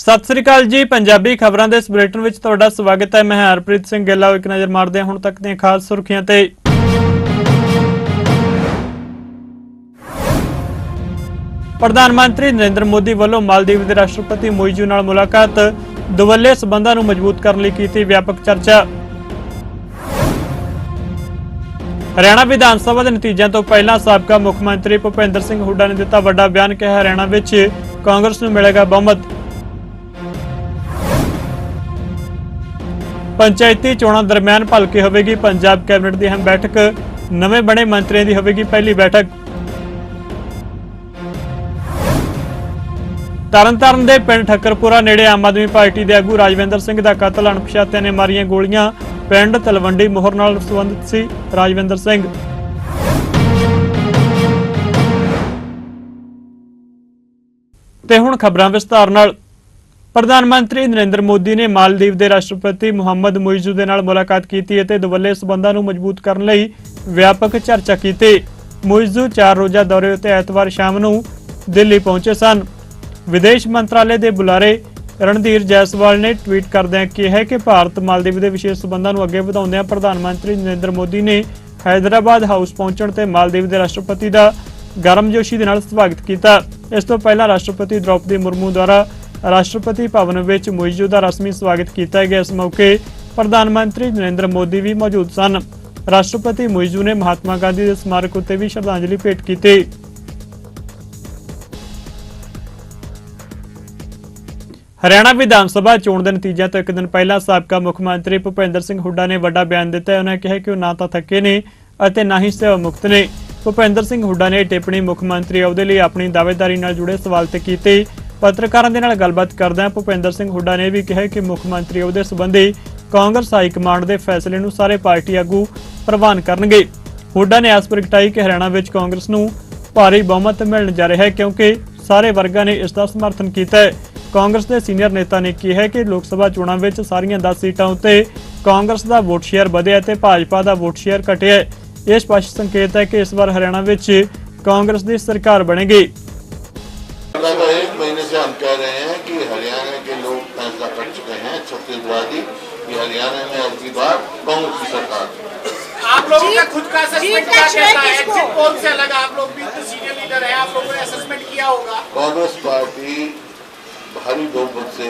ਸਤਿ ਸ੍ਰੀ ਅਕਾਲ ਜੀ, ਪੰਜਾਬੀ ਖਬਰਾਂ ਦੇ ਇਸ ਬੁਲੇਟਿਨ ਵਿੱਚ ਤੁਹਾਡਾ ਸਵਾਗਤ ਹੈ। ਮੈਂ ਹਰਪ੍ਰੀਤ ਸਿੰਘ ਗਿੱਲਾ ਇੱਕ ਨਜ਼ਰ ਮਾਰਦੇ ਹਾਂ ਹੁਣ ਤੱਕ ਦੀਆਂ ਖਾਸ ਸੁਰਖੀਆਂ ਤੇ। ਪ੍ਰਧਾਨ ਮੰਤਰੀ ਨਰਿੰਦਰ ਮੋਦੀ ਵੱਲੋਂ ਮਾਲਦੀਵ ਦੇ ਰਾਸ਼ਟਰਪਤੀ ਮੋਈਜੂ ਨਾਲ ਮੁਲਾਕਾਤ, ਦੁਵੱਲੇ ਸਬੰਧਾਂ ਨੂੰ ਮਜ਼ਬੂਤ ਕਰਨ ਲਈ ਕੀਤੀ ਵਿਆਪਕ ਚਰਚਾ। ਹਰਿਆਣਾ ਵਿਧਾਨ ਸਭਾ ਦੇ ਨਤੀਜਿਆਂ ਤੋਂ ਪਹਿਲਾਂ ਸਾਬਕਾ ਮੁੱਖ ਮੰਤਰੀ ਭੁਪਿੰਦਰ ਸਿੰਘ ਹੁੱਡਾ ਨੇ ਦਿੱਤਾ ਵੱਡਾ ਬਿਆਨ ਕਿ ਹਰਿਆਣਾ ਵਿੱਚ ਕਾਂਗਰਸ ਨੂੰ ਮਿਲੇਗਾ ਬਹੁਮਤ। ਪੰਚਾਇਤੀ ਚੋਣਾਂ ਦਰਮਿਆਨ ਭਲਕੇ ਹੋਵੇਗੀ ਪੰਜਾਬ ਕੈਬਨਿਟ ਦੀ ਅਹਿਮ ਬੈਠਕ, ਨਵੇਂ ਬਣੇ ਮੰਤਰੀਆਂ ਦੀ ਹੋਵੇਗੀ ਪਹਿਲੀ ਬੈਠਕ। ਤਰਨਤਾਰਨ ਦੇ ਪਿੰਡ ਠੱਕਰਪੁਰਾ ਨੇੜੇ ਆਮ ਆਦਮੀ ਪਾਰਟੀ ਦੇ ਆਗੂ ਰਾਜਵਿੰਦਰ ਸਿੰਘ ਦਾ ਕਤਲ, ਅਣਪਛਾਤਿਆਂ ਨੇ ਮਾਰੀਆਂ ਗੋਲੀਆਂ। ਪਿੰਡ ਤਲਵੰਡੀ ਮੋਹਰ ਨਾਲ ਸੰਬੰਧਿਤ ਸੀ ਰਾਜਵਿੰਦਰ ਸਿੰਘ। ਤੇ ਹੁਣ ਖਬਰਾਂ ਵਿਸਤਾਰ ਨਾਲ। ਪ੍ਰਧਾਨ ਮੰਤਰੀ ਨਰਿੰਦਰ ਮੋਦੀ ਨੇ ਮਾਲਦੀਵ ਦੇ ਰਾਸ਼ਟਰਪਤੀ ਮੁਹੰਮਦ ਮੁਇਜ਼ੂ ਦੇ ਨਾਲ ਮੁਲਾਕਾਤ ਕੀਤੀ ਅਤੇ ਦੁਵੱਲੇ ਸਬੰਧਾਂ ਨੂੰ ਮਜ਼ਬੂਤ ਕਰਨ ਲਈ ਵਿਆਪਕ ਚਰਚਾ ਕੀਤੀ। ਮੁਇਜ਼ੂ ਚਾਰ ਰੋਜ਼ਾ ਦੌਰੇ ਉੱਤੇ ਐਤਵਾਰ ਸ਼ਾਮ ਨੂੰ ਦਿੱਲੀ ਪਹੁੰਚੇ ਸਨ। ਵਿਦੇਸ਼ ਮੰਤਰਾਲੇ ਦੇ ਬੁਲਾਰੇ ਰਣਧੀਰ ਜੈਸਵਾਲ ਨੇ ਟਵੀਟ ਕਰਦਿਆਂ ਕਿਹਾ ਕਿ ਭਾਰਤ ਮਾਲਦੀਵ ਦੇ ਵਿਸ਼ੇਸ਼ ਸਬੰਧਾਂ ਨੂੰ ਅੱਗੇ ਵਧਾਉਂਦਿਆਂ ਪ੍ਰਧਾਨ ਮੰਤਰੀ ਨਰਿੰਦਰ ਮੋਦੀ ਨੇ ਹੈਦਰਾਬਾਦ ਹਾਊਸ ਪਹੁੰਚਣ ਤੇ ਮਾਲਦੀਵ ਦੇ ਰਾਸ਼ਟਰਪਤੀ ਦਾ ਗਰਮਜੋਸ਼ੀ ਦੇ ਨਾਲ ਸਵਾਗਤ ਕੀਤਾ। ਇਸ ਤੋਂ ਪਹਿਲਾਂ ਰਾਸ਼ਟਰਪਤੀ ਦ੍ਰੌਪਦੀ ਮੁਰਮੂ ਦੁਆਰਾ ਰਾਸ਼ਟਰਪਤੀ ਭਵਨ ਵਿੱਚ ਮੁਇਜ਼ੂ ਦਾ ਰਸਮੀ ਸਵਾਗਤ ਕੀਤਾ ਗਿਆ। ਇਸ ਮੌਕੇ ਪ੍ਰਧਾਨ ਮੰਤਰੀ ਨਰਿੰਦਰ ਮੋਦੀ ਵੀ ਮੌਜੂਦ ਸਨ। ਰਾਸ਼ਟਰਪਤੀ ਮੁਇਜ਼ੂ ਨੇ ਮਹਾਤਮਾ ਗਾਂਧੀ ਦੇ ਸਮਾਰਕ ਉੱਤੇ ਵੀ ਸ਼ਰਧਾਂਜਲੀ ਭੇਟ ਕੀਤੀ। ਹਰਿਆਣਾ ਵਿਧਾਨ ਸਭਾ ਚੋਣ ਦੇ ਨਤੀਜਿਆਂ ਤੋਂ ਇੱਕ ਦਿਨ ਪਹਿਲਾਂ ਸਾਬਕਾ ਮੁੱਖ ਮੰਤਰੀ ਭੁਪਿੰਦਰ ਸਿੰਘ ਹੁੱਡਾ ਨੇ ਵੱਡਾ ਬਿਆਨ ਦਿੱਤਾ। ਹੈ ਉਹਨਾਂ ਕਿਹਾ ਕਿ ਉਹ ਨਾ ਤਾਂ ਥੱਕੇ ਨੇ ਅਤੇ ਨਾ ਹੀ ਸੇਵਾ ਮੁਕਤ ਨੇ। ਭੁਪਿੰਦਰ ਸਿੰਘ ਹੁੱਡਾ ਨੇ ਟਿੱਪਣੀ ਮੁੱਖ ਮੰਤਰੀ ਅਹੁਦੇ ਲਈ ਆਪਣੀ ਦਾਅਵੇਦਾਰੀ ਨਾਲ ਜੁੜੇ ਸਵਾਲ ਤੇ ਕੀਤੀ। ਪੱਤਰਕਾਰਾਂ ਦੇ ਨਾਲ ਗੱਲਬਾਤ ਕਰਦਿਆਂ ਭੁਪਿੰਦਰ ਸਿੰਘ ਹੁੱਡਾ ਨੇ ਵੀ ਕਿਹਾ ਕਿ ਮੁੱਖ ਮੰਤਰੀ ਅਹੁਦੇ ਸੰਬੰਧੀ ਕਾਂਗਰਸ ਹਾਈ ਕਮਾਂਡ ਦੇ ਫੈਸਲੇ ਨੂੰ ਸਾਰੇ ਪਾਰਟੀ ਆਗੂ ਪ੍ਰਵਾਨ ਕਰਨਗੇ। ਹੁੱਡਾ ਨੇ ਆਸ ਪ੍ਰਗਟਾਈ ਕਿ ਹਰਿਆਣਾ ਵਿੱਚ ਕਾਂਗਰਸ ਨੂੰ ਭਾਰੀ ਬਹੁਮਤ ਮਿਲਣ ਜਾ ਰਿਹਾ ਹੈ ਕਿਉਂਕਿ ਸਾਰੇ ਵਰਗਾਂ ਨੇ ਇਸ ਦਾ ਸਮਰਥਨ ਕੀਤਾ ਹੈ। ਕਾਂਗਰਸ ਦੇ ਸੀਨੀਅਰ ਨੇਤਾ ਨੇ ਕਿਹਾ ਕਿ ਲੋਕ ਸਭਾ ਚੋਣਾਂ ਵਿੱਚ ਸਾਰੀਆਂ 10 ਸੀਟਾਂ ਉੱਤੇ ਕਾਂਗਰਸ ਦਾ ਵੋਟ ਸ਼ੇਅਰ ਵਧਿਆ ਤੇ ਭਾਜਪਾ ਦਾ ਵੋਟ ਸ਼ੇਅਰ ਘਟਿਆ ਇਹ ਸਪਸ਼ਟ ਸੰਕੇਤ ਹੈ ਕਿ ਇਸ ਵਾਰ ਹਰਿਆਣਾ ਵਿੱਚ ਕਾਂਗਰਸ ਦੀ ਸਰਕਾਰ ਬਣੇਗੀ। चुके हैं छत्तीसगढ़ी कि हरियाणा में अब की बार कांग्रेस की सरकार। आप लोगों का खुद का असेसमेंट क्या कहता है? एग्जिट पोल से अलग आप लोग भी तो सीनियर लीडर है आप लोगों ने असेसमेंट किया होगा। कांग्रेस पार्टी भारी बहुमत से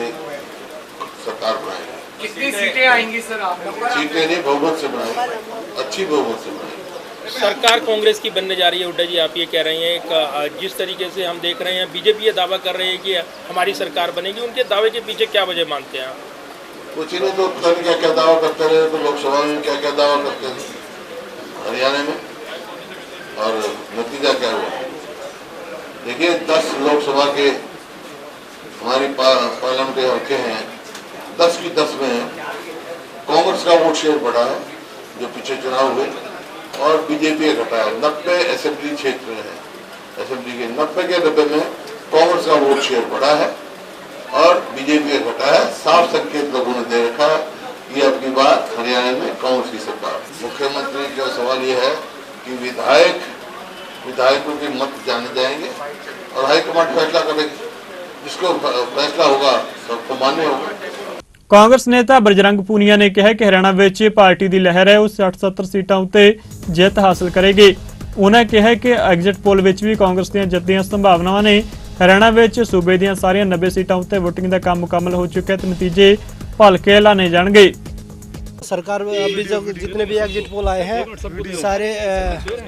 सरकार बनाएगी कितनी सीटें आएँगी सर आप लोग सीटें नहीं बहुमत से बनाएगी अच्छी बहुमत से बनाएगी सरकार कांग्रेस की बनने जा रही है हुड्डा जी आप ये कह रहे हैं कि अ, जिस तरीके से हम देख रहे हैं बीजेपी ये दावा कर रही है कि हमारी सरकार बनेगी उनके दावे के पीछे क्या वजह मानते हैं आप? कुछ नहीं तो पता क्या क्या दावा करते रहे तो लोकसभा में क्या क्या दावा करते थे हरियाणा में? और नतीजा क्या हुआ? देखिए दस लोकसभा के हमारी पा, पार्लियामेंट्री हल्के हैं दस की दस में कांग्रेस का वोट शेयर बढ़ा है जो पीछे चुनाव हुए और बीजेपी का घटा है नब्बे असेंबली क्षेत्र में है असेंबली के नब्बे के नब्बे में कांग्रेस का वोट शेयर बढ़ा है। और बीजेपी का घटा है साफ संकेत लोगों ने दे रखा है कि अब की बात हरियाणा में कांग्रेस की सरकार मुख्यमंत्री का सवाल ये है कि विधायक विधायकों के मत जाने जाएंगे और हाईकमांड फैसला करेगी जिसको फ- फैसला होगा सबको मान्य होगा ਕਾਂਗਰਸ ਨੇਤਾ ਬਜਰੰਗ ਪੂਨੀਆ ਨੇ ਕਿਹਾ ਕਿ ਹਰਿਆਣਾ ਵਿੱਚ ਪਾਰਟੀ ਦੀ ਲਹਿਰ ਹੈ ਉਹ 60-70 ਸੀਟਾਂ ਉੱਤੇ ਜਿੱਤ ਹਾਸਲ ਕਰੇਗੀ ਉਹਨਾਂ ਕਿਹਾ ਕਿ ਐਗਜ਼ਿਟ ਪੋਲ ਵਿੱਚ ਵੀ ਕਾਂਗਰਸ ਦੀਆਂ ਜਿੱਤ ਦੀਆਂ ਸੰਭਾਵਨਾਵਾਂ ਨੇ ਹਰਿਆਣਾ ਵਿੱਚ ਸੂਬੇ ਦੀਆਂ ਸਾਰੀਆਂ 90 ਸੀਟਾਂ ਉੱਤੇ VOTING ਦਾ ਕੰਮ ਮੁਕੰਮਲ ਹੋ ਚੁੱਕਿਆ ਹੈ ਤੇ ਨਤੀਜੇ ਭਲਕੇ ਐਲਾਨੇ ਜਾਣਗੇ। सरकार अभी जो जितने भी एग्जिट पोल आए हैं सारे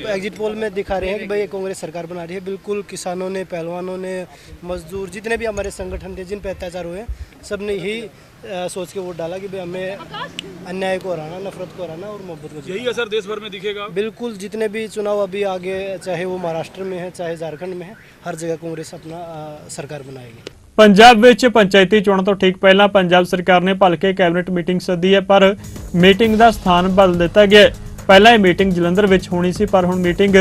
एग्जिट पोल में दिखा रहे हैं कि भाई कांग्रेस सरकार बना रही है। बिल्कुल किसानों ने पहलवानों ने मजदूर जितने भी हमारे संगठन थे जिन पर अत्याचार हुए सबने ही सोच के वोट डाला कि भाई हमें अन्याय को हराना नफरत को हराना और मोहब्बत को यही असर देश भर में दिखेगा? बिल्कुल जितने भी चुनाव अभी आगे चाहे वो महाराष्ट्र में है चाहे झारखंड में है हर जगह कांग्रेस अपना सरकार बनाएगी। ਪੰਜਾਬ ਵਿੱਚ ਪੰਚਾਇਤੀ ਚੋਣਾਂ ਤੋਂ ਠੀਕ ਪਹਿਲਾਂ ਪੰਜਾਬ ਸਰਕਾਰ ਨੇ ਭਲਕੇ ਕੈਬਨਿਟ ਮੀਟਿੰਗ ਸੱਦੀ ਹੈ, ਪਰ ਮੀਟਿੰਗ ਦਾ ਸਥਾਨ ਬਦਲ ਦਿੱਤਾ ਗਿਆ ਪਹਿਲਾਂ ਇਹ ਮੀਟਿੰਗ ਜਲੰਧਰ ਵਿੱਚ ਹੋਣੀ ਸੀ, ਪਰ ਹੁਣ ਮੀਟਿੰਗ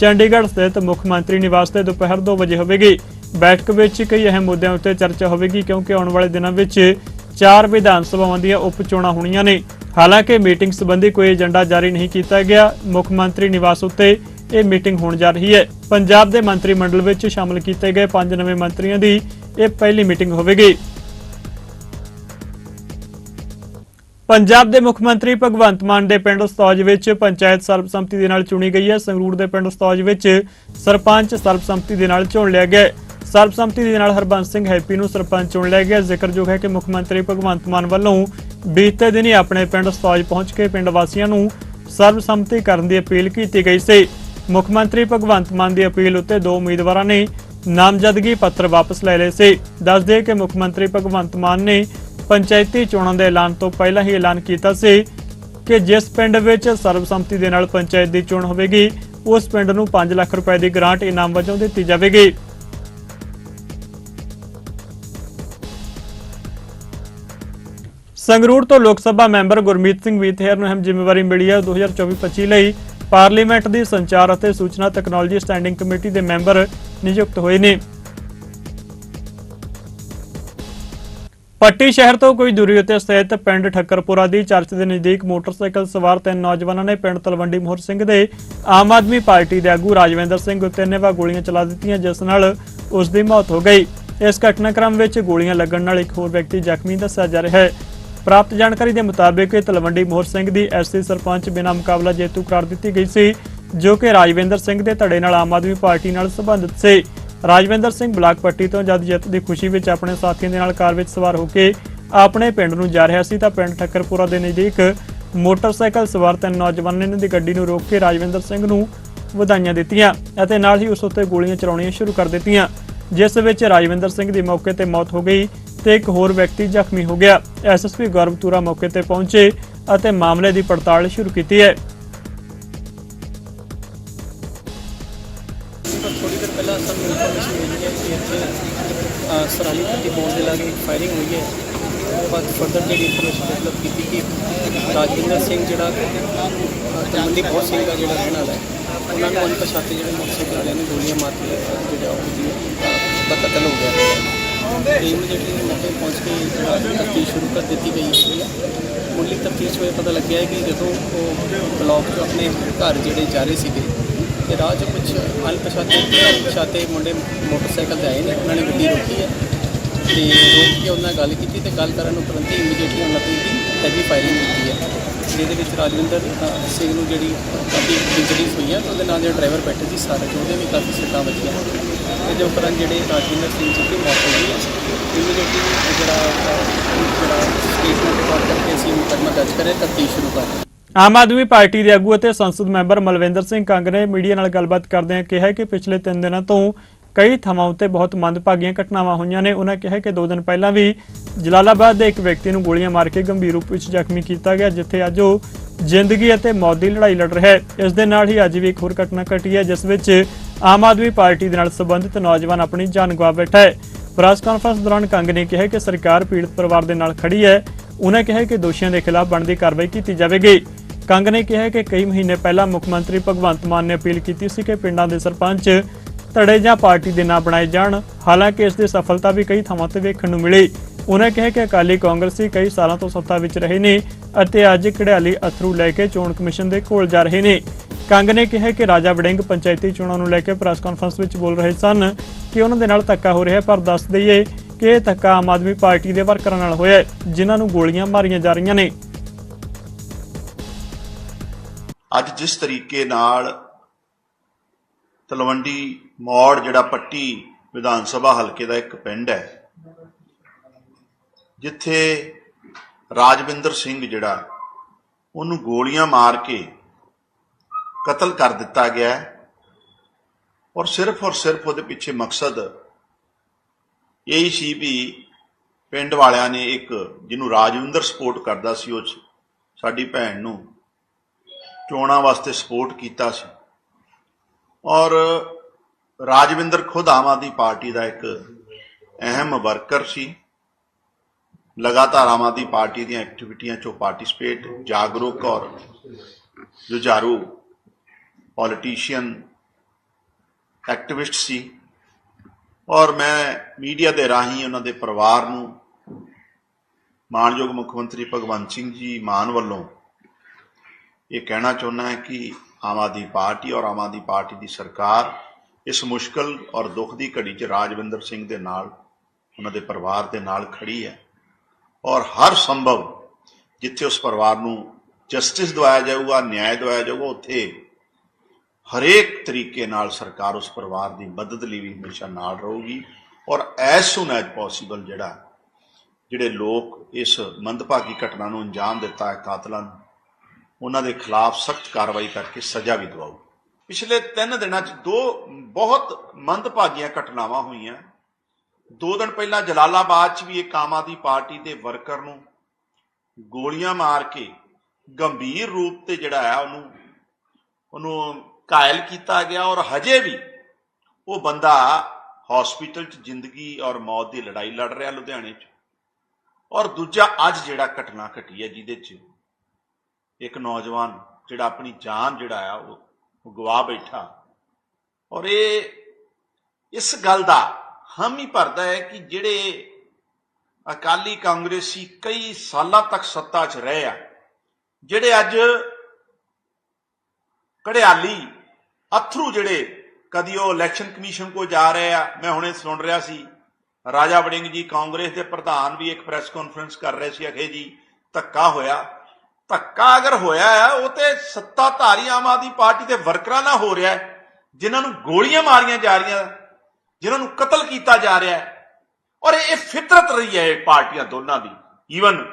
ਚੰਡੀਗੜ੍ਹ ਸਥਿਤ ਮੁੱਖ ਮੰਤਰੀ ਨਿਵਾਸ ਤੇ ਦੁਪਹਿਰ 2 ਵਜੇ ਹੋਵੇਗੀ। ਬੈਠਕ ਵਿੱਚ ਕਈ ਅਹਿਮ ਮੁੱਦਿਆਂ ਉੱਤੇ ਚਰਚਾ ਹੋਵੇਗੀ, ਕਿਉਂਕਿ ਆਉਣ ਵਾਲੇ ਦਿਨਾਂ ਵਿੱਚ ਚਾਰ ਵਿਧਾਨ ਸਭਾਵਾਂ ਦੀਆਂ ਉਪ ਚੋਣਾਂ ਹੋਣੀਆਂ ਨੇ। ਹਾਲਾਂਕਿ ਮੀਟਿੰਗ ਸੰਬੰਧੀ ਕੋਈ ਏਜੰਡਾ ਜਾਰੀ ਨਹੀਂ ਕੀਤਾ ਗਿਆ। ਮੁੱਖ ਮੰਤਰੀ ਨਿਵਾਸ ਉੱਤੇ ਇਹ ਮੀਟਿੰਗ ਹੋਣ ਜਾ ਰਹੀ ਹੈ। ਪੰਜਾਬ ਦੇ ਮੰਤਰੀ ਮੰਡਲ ਵਿੱਚ ਸ਼ਾਮਲ ਕੀਤੇ ਗਏ ਪੰਜ ਨਵੇਂ ਮੰਤਰੀਆਂ ਦੀ ਇਹ ਪਹਿਲੀ ਮੀਟਿੰਗ ਹੋਵੇਗੀ। ਪੰਜਾਬ ਦੇ ਮੁੱਖ ਮੰਤਰੀ ਭਗਵੰਤ ਮਾਨ ਦੇ ਪਿੰਡ ਸਤੌਜ ਵਿੱਚ ਪੰਚਾਇਤ ਸਰਬਸੰਮਤੀ ਦੇ ਨਾਲ ਚੁਣੀ ਗਈ ਹੈ। ਸੰਗਰੂਰ ਦੇ ਪਿੰਡ ਸਤੌਜ ਵਿੱਚ ਸਰਪੰਚ ਸਰਬਸੰਮਤੀ ਦੇ ਨਾਲ ਚੁਣ ਲਿਆ ਗਿਆ ਸਰਬਸੰਮਤੀ ਦੇ ਨਾਲ ਹਰਬੰਸ ਸਿੰਘ ਹੈਪੀ ਨੂੰ ਸਰਪੰਚ ਚੁਣ ਲਿਆ ਗਿਆ। ਜ਼ਿਕਰਯੋਗ ਹੈ ਕਿ ਮੁੱਖ ਮੰਤਰੀ ਭਗਵੰਤ ਮਾਨ ਵੱਲੋਂ ਬੀਤੇ ਦਿਨੀ ਆਪਣੇ ਪਿੰਡ ਸਤੌਜ ਪਹੁੰਚ ਕੇ ਪਿੰਡ ਵਾਸੀਆਂ ਨੂੰ ਸਰਬਸੰਮਤੀ ਕਰਨ ਦੀ ਅਪੀਲ ਕੀਤੀ ਗਈ ਸੀ। ਮੁੱਖ ਮੰਤਰੀ ਭਗਵੰਤ ਮਾਨ ਦੀ ਅਪੀਲ ਉੱਤੇ ਦੋ ਉਮੀਦਵਾਰਾਂ ਨੇ ਨਾਮਜ਼ਦਗੀ ਪੱਤਰ ਵਾਪਸ ਲੈ ਲਏ ਸੀ। ਦੱਸਦੇ ਕਿ ਮੁੱਖ ਮੰਤਰੀ ਭਗਵੰਤ ਮਾਨ ਨੇ ਪੰਚਾਇਤੀ ਚੋਣਾਂ ਦੇ ਐਲਾਨ ਤੋਂ ਪਹਿਲਾਂ ਹੀ ਐਲਾਨ ਕੀਤਾ ਸੀ ਕਿ ਜਿਸ ਪਿੰਡ ਵਿੱਚ ਸਰਬਸੰਮਤੀ ਦੇ ਨਾਲ ਪੰਚਾਇਤ ਦੀ ਚੋਣ ਹੋਵੇਗੀ, ਉਸ ਪਿੰਡ ਨੂੰ 5 ਲੱਖ ਰੁਪਏ ਦੀ ਗ੍ਰਾਂਟ ਇਨਾਮ ਵਜੋਂ ਦਿੱਤੀ ਜਾਵੇਗੀ। ਸੰਗਰੂਰ ਤੋਂ ਲੋਕ ਸਭਾ ਮੈਂਬਰ ਗੁਰਮੀਤ ਸਿੰਘ ਵੀਥੇਰ ਨੂੰ ਅਹਿਮ ਜ਼ਿੰਮੇਵਾਰੀ ਮਿਲੀ ਹੈ। 2024-25 ਲਈ ਪਾਰਲੀਮੈਂਟ ਦੀ ਸੰਚਾਰ ਅਤੇ ਸੂਚਨਾ ਤਕਨਾਲੋਜੀ ਸਟੈਂਡਿੰਗ ਕਮੇਟੀ ਦੇ ਮੈਂਬਰ ਨਿਯੁਕਤ ਹੋਏ ਨੇ। ਪੱਟੀ ਸ਼ਹਿਰ ਤੋਂ ਕੁਝ ਦੂਰੀ ਉੱਤੇ ਸਥਿਤ ਪਿੰਡ ਠੱਕਰਪੁਰਾ ਦੀ ਚਰਚ ਦੇ ਨਜ਼ਦੀਕ ਮੋਟਰਸਾਈਕਲ ਸਵਾਰ ਤਿੰਨ ਨੌਜਵਾਨਾਂ ਨੇ ਪਿੰਡ ਤਲਵੰਡੀ ਮੋਹਰ ਸਿੰਘ ਦੇ ਆਮ ਆਦਮੀ ਪਾਰਟੀ ਦੇ ਆਗੂ ਰਾਜਵਿੰਦਰ ਸਿੰਘ ਉੱਤੇ ਨਿਵਾ ਗੋਲੀਆਂ ਚਲਾ ਦਿੱਤੀਆਂ, ਜਿਸ ਨਾਲ ਉਸ ਦੀ ਮੌਤ ਹੋ ਗਈ। ਇਸ ਘਟਨਾਕ੍ਰਮ ਵਿੱਚ ਗੋਲੀਆਂ ਲੱਗਣ ਨਾਲ ਇੱਕ ਹੋਰ ਵਿਅਕਤੀ ਜ਼ਖਮੀ ਦੱਸਿਆ ਜਾ ਰਿਹਾ ਹੈ। ਪ੍ਰਾਪਤ ਜਾਣਕਾਰੀ ਦੇ ਮੁਤਾਬਕ ਤਲਵੰਡੀ ਮੋਹਰ ਸਿੰਘ ਦੀ ਐਸਸੀ ਸਰਪੰਚ ਬਿਨਾਂ ਮੁਕਾਬਲਾ ਜੇਤੂ ਕਰਾਰ ਦਿੱਤੀ ਗਈ ਸੀ, ਜੋ ਕਿ ਰਾਜਵਿੰਦਰ ਸਿੰਘ ਦੇ ਧੜੇ ਨਾਲ ਆਮ ਆਦਮੀ ਪਾਰਟੀ ਨਾਲ ਸੰਬੰਧਿਤ ਸੀ। ਰਾਜਵਿੰਦਰ ਸਿੰਘ ਬਲਾਕ ਪੱਟੀ ਤੋਂ ਜਦ ਜਿੱਤ ਦੀ ਖੁਸ਼ੀ ਵਿੱਚ ਆਪਣੇ ਸਾਥੀਆਂ ਦੇ ਨਾਲ ਕਾਰ ਵਿੱਚ ਸਵਾਰ ਹੋ ਕੇ ਆਪਣੇ ਪਿੰਡ ਨੂੰ ਜਾ ਰਿਹਾ ਸੀ, ਤਾਂ ਪਿੰਡ ਠੱਕਰਪੁਰਾ ਦੇ ਨਜ਼ਦੀਕ ਮੋਟਰਸਾਈਕਲ ਸਵਾਰ ਤਿੰਨ ਨੌਜਵਾਨਾਂ ਨੇ ਦੀ ਗੱਡੀ ਨੂੰ ਰੋਕ ਕੇ ਰਾਜਵਿੰਦਰ ਸਿੰਘ ਨੂੰ ਵਧਾਈਆਂ ਦਿੱਤੀਆਂ ਅਤੇ ਨਾਲ ਹੀ ਉਸ ਉੱਤੇ ਗੋਲੀਆਂ ਚਲਾਉਣੀਆਂ ਸ਼ੁਰੂ ਕਰ ਦਿੱਤੀਆਂ। ਜਿਸ ਵਿੱਚ ਰਾਜਵਿੰਦਰ ਸਿੰਘ ਦੀ ਮੌਕੇ ਤੇ ਮੌਤ ਹੋ ਗਈ। ਤੇ ਇੱਕ ਹੋਰ ਵਿਅਕਤੀ ਜ਼ਖਮੀ ਹੋ ਗਿਆ। ਐਸਐਸਪੀ ਗੌਰਵਤੂਰਾ ਮੌਕੇ ਤੇ ਪਹੁੰਚੇ ਅਤੇ ਮਾਮਲੇ ਦੀ ਪੜਤਾਲ ਸ਼ੁਰੂ ਕੀਤੀ ਹੈ। ਥੋੜੀ ਦੇਰ ਪਹਿਲਾਂ ਸਾਨੂੰ ਇਨਫੋਰਮੇਸ਼ਨ ਮਿਲੀ ਹੈ ਕਿ ਇੱਥੇ ਸਰਾਲੀ ਪੱਟੀ ਮੋੜ ਦੇ ਲਾਗੇ ਫਾਇਰਿੰਗ ਹੋਈ ਹੈ। ਉਸ ਬਾਅਦ ਫਰਦਰ ਜਿਹੜੀ ਇਨਫੋਰਮੇਸ਼ਨ ਡਿਵੈਲਪ ਕੀਤੀ ਕਿ ਰਾਜਵਿੰਦਰ ਸਿੰਘ ਜਿਹੜਾ ਤਲਵੰਡੀ ਬਹੁਤ ਸਿੰਘ ਦਾ ਜਿਹੜਾ ਰਹਿਣ ਵਾਲਾ ਹੈ, ਉਹਨਾਂ ਨੂੰ ਅਣਪਛਾਤੇ ਜਿਹੜੇ ਮੋਟਰਸਾਈਕਲ ਵਾਲਿਆਂ ਨੇ ਗੋਲੀਆਂ ਮਾਰ ਕੇ ਜਿਹੜਾ ਉਹਦੀ ਦਾ ਕਤਲ ਹੋ ਗਿਆ। ਤੇ ਇਮੀਡੀਏਟਲੀ ਮੌਕੇ ਪਹੁੰਚ ਕੇ ਜਿਹੜਾ ਤਫਤੀਸ਼ ਸ਼ੁਰੂ ਕਰ ਦਿੱਤੀ ਗਈ ਹੈ ਮੁੱਢਲੀ ਤਫਤੀਸ਼ ਵਿੱਚ ਪਤਾ ਲੱਗਿਆ ਹੈ ਕਿ ਜਦੋਂ ਉਹ ਬਲਾਕ ਤੋਂ ਆਪਣੇ ਘਰ ਜਿਹੜੇ ਜਾ ਰਹੇ ਸੀਗੇ ਤੇ ਰਾਹ 'ਚ ਕੁਝ ਅਣਪਛਾਤੇ ਅਣਪਛਾਤੇ ਮੁੰਡੇ ਮੋਟਰਸਾਈਕਲ ਤੇ ਆਏ ਨੇ, ਉਹਨਾਂ ਨੇ ਗੱਡੀ ਰੋਕੀ ਹੈ। ਤੇ ਰੋਕ ਕੇ ਉਹਨਾਂ ਨਾਲ ਗੱਲ ਕੀਤੀ ਤੇ ਗੱਲ ਕਰਨ ਉਪਰੰਤ ਹੀ ਇਮੀਡੀਏਟਲੀ ਉਹਨਾਂ ਦੀ ਹੈਵੀ ਫਾਇਰਿੰਗ ਕੀਤੀ ਹੈ। ਜਿਹਦੇ ਵਿੱਚ ਰਾਜਵਿੰਦਰ ਅ, ਸਿੰਘ ਨੂੰ ਜਿਹੜੀ ਕਾਫੀ ਇੰਜਰੀਜ਼ ਹੋਈਆਂ ਤੇ ਉਹਦੇ ਨਾਲ ਜਿਹੜਾ ਡਰਾਈਵਰ ਬੈਠੇ ਸੀ ਸਾਰੇ ਉਹਦੇ ਵੀ ਕਾਫੀ ਸੱਟਾਂ ਵੱਜੀਆਂ। ਇਹਦੇ ਉਪਰੰਤ ਜਿਹੜੇ ਰਾਜਵਿੰਦਰ ਸਿੰਘ ਜੀ ਦੀ ਮੌਤ ਹੋ। ਗਈ ਹੈ ਇਮੀਡੀਏਟਲੀ ਜਿਹੜਾ ਅ, ਜਿਹੜਾ ਸਟੇਟਮੈਂਟ ਰਿਕਾਰਡ ਕਰਕੇ ਅਸੀਂ ਮੁਕੱਦਮਾ ਦਰਜ ਕਰੇ ਤਫਤੀਸ਼ ਸ਼ੁਰੂ ਕਰ ਰਹੇ ਆਮ ਆਦਮੀ ਪਾਰਟੀ ਦੇ ਆਗੂ ਅਤੇ ਸੰਸਦ ਮੈਂਬਰ ਮਲਵਿੰਦਰ ਸਿੰਘ ਕੰਗ ਨੇ ਮੀਡੀਆ ਨਾਲ ਗੱਲਬਾਤ ਕਰਦਿਆਂ ਕਿਹਾ ਕਿ ਪਿਛਲੇ 3 ਦਿਨਾਂ ਤੋਂ ਕਈ ਥਾਵਾਂ ਉੱਤੇ ਬਹੁਤ ਮੰਦਭਾਗੀਆਂ ਘਟਨਾਵਾਂ ਹੋਈਆਂ ਨੇ। ਉਹਨਾਂ ਕਿਹਾ ਕਿ ਦੋ ਦਿਨ ਪਹਿਲਾਂ ਵੀ ਜਲਾਲਾਬਾਦ ਦੇ ਇੱਕ ਵਿਅਕਤੀ ਨੂੰ ਗੋਲੀਆਂ ਮਾਰ ਕੇ ਗੰਭੀਰ ਰੂਪ ਵਿੱਚ ਜ਼ਖਮੀ ਕੀਤਾ ਗਿਆ, ਜਿੱਥੇ ਅੱਜ ਉਹ ਜ਼ਿੰਦਗੀ ਅਤੇ ਮੌਤ ਦੀ ਲੜਾਈ ਲੜ ਰਿਹਾ ਹੈ। ਇਸ ਦੇ ਨਾਲ ਹੀ ਅੱਜ ਵੀ ਇੱਕ ਹੋਰ ਘਟਨਾ ਘਟੀ ਹੈ, ਜਿਸ ਵਿੱਚ ਆਮ ਆਦਮੀ ਪਾਰਟੀ ਦੇ ਨਾਲ ਸੰਬੰਧਿਤ ਨੌਜਵਾਨ ਆਪਣੀ ਜਾਨ ਗਵਾ ਬੈਠਾ ਹੈ। ਪ੍ਰੈਸ ਕਾਨਫਰੰਸ ਦੌਰਾਨ ਕੰਗ ਨੇ ਕਿਹਾ ਕਿ ਸਰਕਾਰ ਪੀੜਤ ਪਰਿਵਾਰ ਦੇ ਨਾਲ ਖੜੀ ਹੈ। ਉਹਨਾਂ ਕਿਹਾ ਕਿ ਦੋਸ਼ੀਆਂ ਦੇ ਖਿਲਾਫ ਬਣਦੀ ਕਾਰਵਾਈ ਕੀਤੀ ਜਾਵੇਗੀ। ਕੰਗ ਨੇ ਕਿਹਾ ਕਿ ਕਈ ਮਹੀਨੇ ਪਹਿਲਾਂ ਮੁੱਖ ਮੰਤਰੀ ਭਗਵੰਤ ਮਾਨ ਨੇ ਅਪੀਲ ਕੀਤੀ ਸੀ ਕਿ ਪਿੰਡਾਂ ਦੇ ਸਰਪੰਚ ਧੜੇ ਜਾਂ ਪਾਰਟੀ ਦੇ ਨਾਂ ਬਣਾਏ ਜਾਣ। ਹਾਲਾਂਕਿ ਇਸ ਦੀ ਸਫਲਤਾ ਵੀ ਕਈ ਥਾਵਾਂ ਤੇ ਵੇਖਣ ਨੂੰ ਮਿਲੀ। ਉਹਨਾਂ ਕਿਹਾ ਕਿ ਅਕਾਲੀ ਕਾਂਗਰਸੀ ਕਈ ਸਾਲਾਂ ਤੋਂ ਸੱਤਾ ਵਿੱਚ ਰਹੇ ਨੇ ਅਤੇ ਅੱਜ ਕੜਿਆਲੀ ਅਥਰੂ ਲੈ ਕੇ ਚੋਣ ਕਮਿਸ਼ਨ ਦੇ ਕੋਲ ਜਾ ਰਹੇ ਨੇ। ਕੰਗ ਨੇ ਕਿਹਾ ਕਿ ਰਾਜਾ ਵੜਿੰਗ ਪੰਚਾਇਤੀ ਚੋਣਾਂ ਨੂੰ ਲੈ ਕੇ ਪ੍ਰੈਸ ਕਾਨਫਰੰਸ ਵਿੱਚ ਬੋਲ ਰਹੇ ਸਨ ਕਿ ਉਹਨਾਂ ਦੇ ਨਾਲ ਧੱਕਾ ਹੋ ਰਿਹਾ ਪਰ ਦੱਸ ਦਈਏ ਕਿ ਇਹ ਧੱਕਾ ਆਮ ਆਦਮੀ ਪਾਰਟੀ ਦੇ ਵਰਕਰਾਂ ਨਾਲ ਹੋਇਆ ਜਿਨ੍ਹਾਂ ਨੂੰ ਗੋਲੀਆਂ ਮਾਰੀਆਂ ਜਾ ਰਹੀਆਂ ਨੇ। ਅੱਜ ਜਿਸ ਤਰੀਕੇ ਨਾਲ ਤਲਵੰਡੀ ਮੌੜ ਜਿਹੜਾ ਪੱਟੀ ਵਿਧਾਨ ਸਭਾ ਹਲਕੇ ਦਾ ਇੱਕ ਪਿੰਡ ਹੈ, ਜਿੱਥੇ ਰਾਜਵਿੰਦਰ ਸਿੰਘ ਜਿਹੜਾ, ਉਹਨੂੰ ਗੋਲੀਆਂ ਮਾਰ ਕੇ ਕਤਲ ਕਰ ਦਿੱਤਾ ਗਿਆ ਔਰ ਸਿਰਫ ਔਰ ਸਿਰਫ ਉਹਦੇ ਪਿੱਛੇ ਮਕਸਦ ਇਹੀ ਸੀ ਵੀ ਪਿੰਡ ਵਾਲਿਆਂ ਨੇ ਇੱਕ ਜਿਹਨੂੰ ਰਾਜਵਿੰਦਰ ਸਪੋਰਟ ਕਰਦਾ ਸੀ, ਉਹ ਸਾਡੀ ਭੈਣ ਨੂੰ ਚੋਣਾਂ ਵਾਸਤੇ ਸਪੋਰਟ ਕੀਤਾ ਸੀ ਔਰ ਰਾਜਵਿੰਦਰ ਖੁਦ ਆਮ ਆਦਮੀ ਪਾਰਟੀ ਦਾ ਇੱਕ ਅਹਿਮ ਵਰਕਰ ਸੀ। ਲਗਾਤਾਰ ਆਮ ਆਦਮੀ ਪਾਰਟੀ ਦੀਆਂ ਐਕਟੀਵਿਟੀਆਂ 'ਚੋਂ ਪਾਰਟਿਸਿਪੇਟ, ਜਾਗਰੂਕ ਔਰ ਜੁਝਾਰੂ ਪੋਲੀਟੀਸ਼ੀਅਨ ਐਕਟਿਵਿਸਟ ਸੀ। ਔਰ ਮੈਂ ਮੀਡੀਆ ਦੇ ਰਾਹੀਂ ਉਹਨਾਂ ਦੇ ਪਰਿਵਾਰ ਨੂੰ ਮਾਨਯੋਗ ਮੁੱਖ ਮੰਤਰੀ ਭਗਵੰਤ ਸਿੰਘ ਜੀ ਮਾਨ ਵੱਲੋਂ ਇਹ ਕਹਿਣਾ ਚਾਹੁੰਦਾ ਹੈ ਕਿ ਆਮ ਆਦਮੀ ਪਾਰਟੀ ਔਰ ਆਮ ਆਦਮੀ ਪਾਰਟੀ ਦੀ ਸਰਕਾਰ ਇਸ ਮੁਸ਼ਕਲ ਔਰ ਦੁੱਖ ਦੀ ਘੜੀ 'ਚ ਰਾਜਵਿੰਦਰ ਸਿੰਘ ਦੇ ਨਾਲ, ਉਹਨਾਂ ਦੇ ਪਰਿਵਾਰ ਦੇ ਨਾਲ ਖੜੀ ਹੈ। ਔਰ ਹਰ ਸੰਭਵ ਜਿੱਥੇ ਉਸ ਪਰਿਵਾਰ ਨੂੰ ਜਸਟਿਸ ਦਿਵਾਇਆ ਜਾਊਗਾ, ਨਿਆਂ ਦਵਾਇਆ ਜਾਊਗਾ, ਉੱਥੇ ਹਰੇਕ ਤਰੀਕੇ ਨਾਲ ਸਰਕਾਰ ਉਸ ਪਰਿਵਾਰ ਦੀ ਮਦਦ ਲਈ ਵੀ ਹਮੇਸ਼ਾ ਨਾਲ ਰਹੂਗੀ। ਔਰ ਐਸ ਸੂਨ ਐਜ ਪੋਸੀਬਲ ਜਿਹੜਾ, ਜਿਹੜੇ ਲੋਕ ਇਸ ਮੰਦਭਾਗੀ ਘਟਨਾ ਨੂੰ ਅੰਜਾਮ ਦਿੱਤਾ ਹੈ ਕਾਤਲਾਂ ਨੂੰ, ਉਹਨਾਂ ਦੇ ਖਿਲਾਫ ਸਖਤ ਕਾਰਵਾਈ ਕਰਕੇ ਸਜ਼ਾ ਵੀ ਦਿਵਾਓ ਪਿਛਲੇ 3 ਦਿਨਾਂ 'ਚ ਦੋ ਬਹੁਤ ਮੰਦਭਾਗੀਆਂ ਘਟਨਾਵਾਂ ਹੋਈਆਂ। ਦੋ ਦਿਨ ਪਹਿਲਾਂ ਜਲਾਲਾਬਾਦ 'ਚ ਵੀ ਇੱਕ ਆਮ ਆਦਮੀ ਪਾਰਟੀ ਦੇ ਵਰਕਰ ਨੂੰ ਗੋਲੀਆਂ ਮਾਰ ਕੇ ਗੰਭੀਰ ਰੂਪ ਤੇ ਜਿਹੜਾ ਹੈ ਉਹਨੂੰ ਉਹਨੂੰ ਕਾਇਲ ਕੀਤਾ ਗਿਆ ਔਰ ਹਜੇ ਵੀ ਉਹ ਬੰਦਾ ਹਸਪੀਟਲ 'ਚ ਜ਼ਿੰਦਗੀ ਔਰ ਮੌਤ ਦੀ ਲੜਾਈ ਲੜ ਰਿਹਾ ਲੁਧਿਆਣੇ 'ਚ। ਔਰ ਦੂਜਾ ਅੱਜ ਜਿਹੜਾ ਘਟਨਾ ਘਟੀ ਹੈ ਜਿਹਦੇ 'ਚ ਇੱਕ ਨੌਜਵਾਨ ਜਿਹੜਾ ਆਪਣੀ ਜਾਨ ਜਿਹੜਾ ਆ ਉਹ ਗਵਾ ਬੈਠਾ। ਔਰ ਇਹ, ਇਸ ਗੱਲ ਦਾ ਹਮ ਹੀ ਭਰਦਾ ਹੈ ਕਿ ਜਿਹੜੇ ਅਕਾਲੀ ਕਾਂਗਰਸੀ ਕਈ ਸਾਲਾਂ ਤੱਕ ਸੱਤਾ 'ਚ ਰਹੇ ਆ, ਜਿਹੜੇ ਅੱਜ ਕੜਿਆਲੀ ਅਥਰੂ ਜਿਹੜੇ ਕਦੀ ਉਹ ਇਲੈਕਸ਼ਨ ਕਮਿਸ਼ਨ ਕੋ ਜਾ ਰਹੇ ਆ, ਮੈਂ ਹੁਣੇ ਸੁਣ ਰਿਹਾ ਸੀ, ਰਾਜਾ ਵੜਿੰਗ ਜੀ ਕਾਂਗਰਸ ਦੇ ਪ੍ਰਧਾਨ ਵੀ ਇੱਕ ਪ੍ਰੈਸ ਕਾਨਫਰੰਸ ਕਰ ਰਹੇ ਸੀ ਅਖੇ ਜੀ, ਧੱਕਾ ਹੋਇਆ। ਧੱਕਾ ਅਗਰ ਹੋਇਆ ਹੈ, ਉਹ ਤੇ ਸੱਤਾਧਾਰੀ ਆਮ ਆਦਮੀ ਪਾਰਟੀ ਦੇ ਵਰਕਰਾਂ ਨਾਲ ਹੋ ਰਿਹਾ ਹੈ, ਜਿਨ੍ਹਾਂ ਨੂੰ ਗੋਲੀਆਂ ਮਾਰੀਆਂ ਜਾ ਰਹੀਆਂ, ਜਿਨ੍ਹਾਂ ਨੂੰ ਕਤਲ ਕੀਤਾ ਜਾ ਰਿਹਾ ਹੈ। ਔਰ ਇਹ ਫਿਤਰਤ ਰਹੀ ਹੈ ਇਹ ਪਾਰਟੀਆਂ ਦੋਨਾਂ ਦੀ ਈਵਨ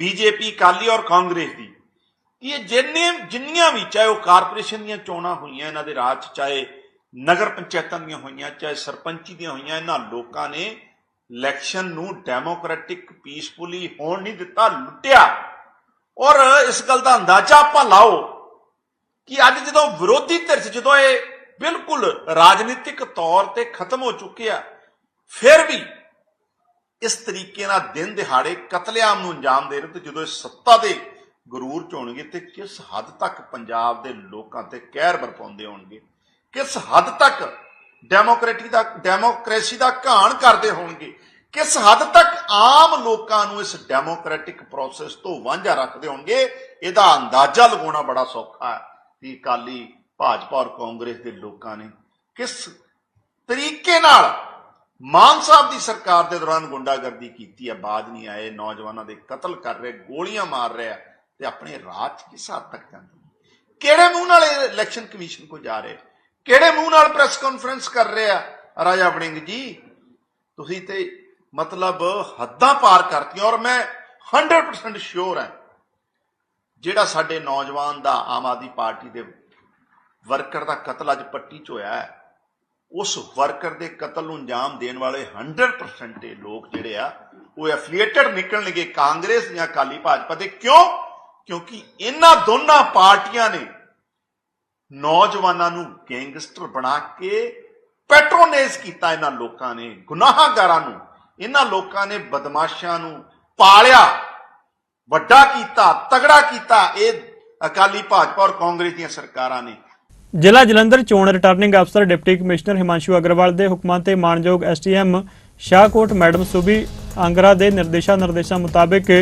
ਬੀਜੇਪੀ ਕਾਲੀ ਔਰ ਕਾਂਗਰਸ ਦੀ। ਇਹ ਜਿੰਨੇ, ਜਿੰਨੀਆਂ ਵੀ, ਚਾਹੇ ਉਹ ਕਾਰਪੋਰੇਸ਼ਨ ਦੀਆਂ ਚੋਣਾਂ ਹੋਈਆਂ ਇਹਨਾਂ ਦੇ ਰਾਜ 'ਚ, ਚਾਹੇ ਨਗਰ ਪੰਚਾਇਤਾਂ ਦੀਆਂ ਹੋਈਆਂ, ਚਾਹੇ ਸਰਪੰਚੀ ਦੀਆਂ ਹੋਈਆਂ, ਇਹਨਾਂ ਲੋਕਾਂ ਨੇ ਇਲੈਕਸ਼ਨ ਨੂੰ ਡੈਮੋਕ੍ਰੈਟਿਕ, ਪੀਸਫੁਲੀ ਹੋਣ ਨਹੀਂ ਦਿੱਤਾ, ਲੁੱਟਿਆ। ਔਰ ਇਸ ਗੱਲ ਦਾ ਅੰਦਾਜ਼ਾ ਆਪਾਂ ਲਾਓ ਕਿ ਅੱਜ ਜਦੋਂ ਵਿਰੋਧੀ ਧਿਰ ਜਦੋਂ ਇਹ ਬਿਲਕੁਲ ਰਾਜਨੀਤਿਕ ਤੌਰ ਤੇ ਖਤਮ ਹੋ ਚੁੱਕਿਆ ਫਿਰ ਵੀ ਇਸ ਤਰੀਕੇ ਨਾਲ ਦਿਨ ਦਿਹਾੜੇ ਕਤਲੇਆਮ ਨੂੰ ਅੰਜਾਮ ਦੇ ਰਹੇ ਤੇ ਜਦੋਂ ਇਹ ਸੱਤਾ ਦੇ ਗਰੂਰ ਚ ਹੋਣਗੇ ਤੇ ਕਿਸ ਹੱਦ ਤੱਕ ਪੰਜਾਬ ਦੇ ਲੋਕਾਂ ਤੇ ਕਹਿਰ ਵਰਪਾਉਂਦੇ ਹੋਣਗੇ? ਕਿਸ ਹੱਦ ਤੱਕ ਡੈਮੋਕ੍ਰੇਟੀ ਦਾ, ਡੈਮੋਕ੍ਰੇਸੀ ਦਾ ਘਾਣ ਕਰਦੇ ਹੋਣਗੇ? ਕਿਸ ਹੱਦ ਤੱਕ ਆਮ ਲੋਕਾਂ ਨੂੰ ਇਸ ਡੈਮੋਕ੍ਰੈਟਿਕ ਪ੍ਰੋਸੈਸ ਤੋਂ ਵਾਂਝਾ ਰੱਖਦੇ ਹੋਣਗੇ, ਇਹਦਾ ਅੰਦਾਜ਼ਾ ਲਗਾਉਣਾ ਬੜਾ ਸੌਖਾ ਹੈ ਕਿ ਅਕਾਲੀ ਭਾਜਪਾ ਔਰ ਕਾਂਗਰਸ ਦੇ ਲੋਕਾਂ ਨੇ ਕਿਸ ਤਰੀਕੇ ਨਾਲ ਮਾਨ ਸਾਹਿਬ ਦੀ ਸਰਕਾਰ ਦੇ ਦੌਰਾਨ ਗੁੰਡਾਗਰਦੀ ਕੀਤੀ ਹੈ, ਬਾਜ ਨਹੀਂ ਆਏ, ਨੌਜਵਾਨਾਂ ਦੇ ਕਤਲ ਕਰ ਰਹੇ, ਗੋਲੀਆਂ ਮਾਰ ਰਹੇ ਆ ਤੇ ਆਪਣੇ ਰਾਜ 'ਚ ਕਿਸ ਹੱਦ ਤੱਕ ਜਾਂਦੇ ਨੇ? ਕਿਹੜੇ ਮੂੰਹ ਨਾਲ ਇਹ ਇਲੈਕਸ਼ਨ ਕਮਿਸ਼ਨ ਕੋ ਜਾ ਰਹੇ ਕਿਹੜੇ ਮੂੰਹ ਨਾਲ ਪ੍ਰੈਸ ਕਾਨਫਰੰਸ ਕਰ ਰਹੇ ਆ ਰਾਜਾ ਵੜਿੰਗ ਜੀ, ਤੁਸੀਂ ਤੇ ਮਤਲਬ ਹੱਦਾਂ ਪਾਰ ਕਰਤੀਆਂ ਔਰ ਮੈਂ 100% ਸ਼ੋਰ ਹਾਂ ਜਿਹੜਾ ਸਾਡੇ ਨੌਜਵਾਨ ਦਾ ਆਮ ਆਦਮੀ ਪਾਰਟੀ ਦੇ ਵਰਕਰ ਦਾ ਕਤਲ ਅੱਜ ਪੱਟੀ 'ਚ ਹੋਇਆ ਹੈ, ਉਸ ਵਰਕਰ ਦੇ ਕਤਲ ਨੂੰ ਅੰਜਾਮ ਦੇਣ ਵਾਲੇ 100% ਇਹ ਲੋਕ ਜਿਹੜੇ ਆ, ਉਹ ਐਫੀਲੀਏਟਡ ਨਿਕਲਣਗੇ ਕਾਂਗਰਸ ਜਾਂ ਅਕਾਲੀ ਭਾਜਪਾ ਦੇ। ਕਿਉਂ? ਕਿਉਂਕਿ ਇਹਨਾਂ ਦੋਨਾਂ ਪਾਰਟੀਆਂ ਨੇ ਨੌਜਵਾਨਾਂ ਨੂੰ ਗੈਂਗਸਟਰ ਬਣਾ ਕੇ ਪੈਟਰੋਨੇਜ ਕੀਤਾ ਇਹਨਾਂ ਲੋਕਾਂ ਨੇ, ਗੁਨਾਹਗਾਰਾਂ ਨੂੰ। ਇਹਨਾਂ ਲੋਕਾਂ ਨੇ ਬਦਮਾਸ਼ਾਂ ਨੂੰ ਪਾਲਿਆ, ਵੱਡਾ ਕੀਤਾ, ਤਗੜਾ ਕੀਤਾ, ਇਹ ਅਕਾਲੀ ਭਾਜਪਾ ਔਰ ਕਾਂਗਰਸ ਦੀਆਂ ਸਰਕਾਰਾਂ ਨੇ। ਜ਼ਿਲ੍ਹਾ ਜਲੰਧਰ ਚੋਣ ਰਿਟਰਨਿੰਗ ਅਫਸਰ ਡਿਪਟੀ ਕਮਿਸ਼ਨਰ ਹਿਮਾਂਸ਼ੂ ਅਗਰਵਾਲ ਦੇ ਹੁਕਮਾਂ ਤੇ ਮਾਨਯੋਗ ਐਸਟੀਐਮ ਸ਼ਾਹਕੋਟ ਮੈਡਮ ਸੁਬੀ ਆਂਗਰਾ ਦੇ ਨਿਰਦੇਸ਼ਾਂ ਨਿਰਦੇਸ਼ਾਂ ਮੁਤਾਬਕ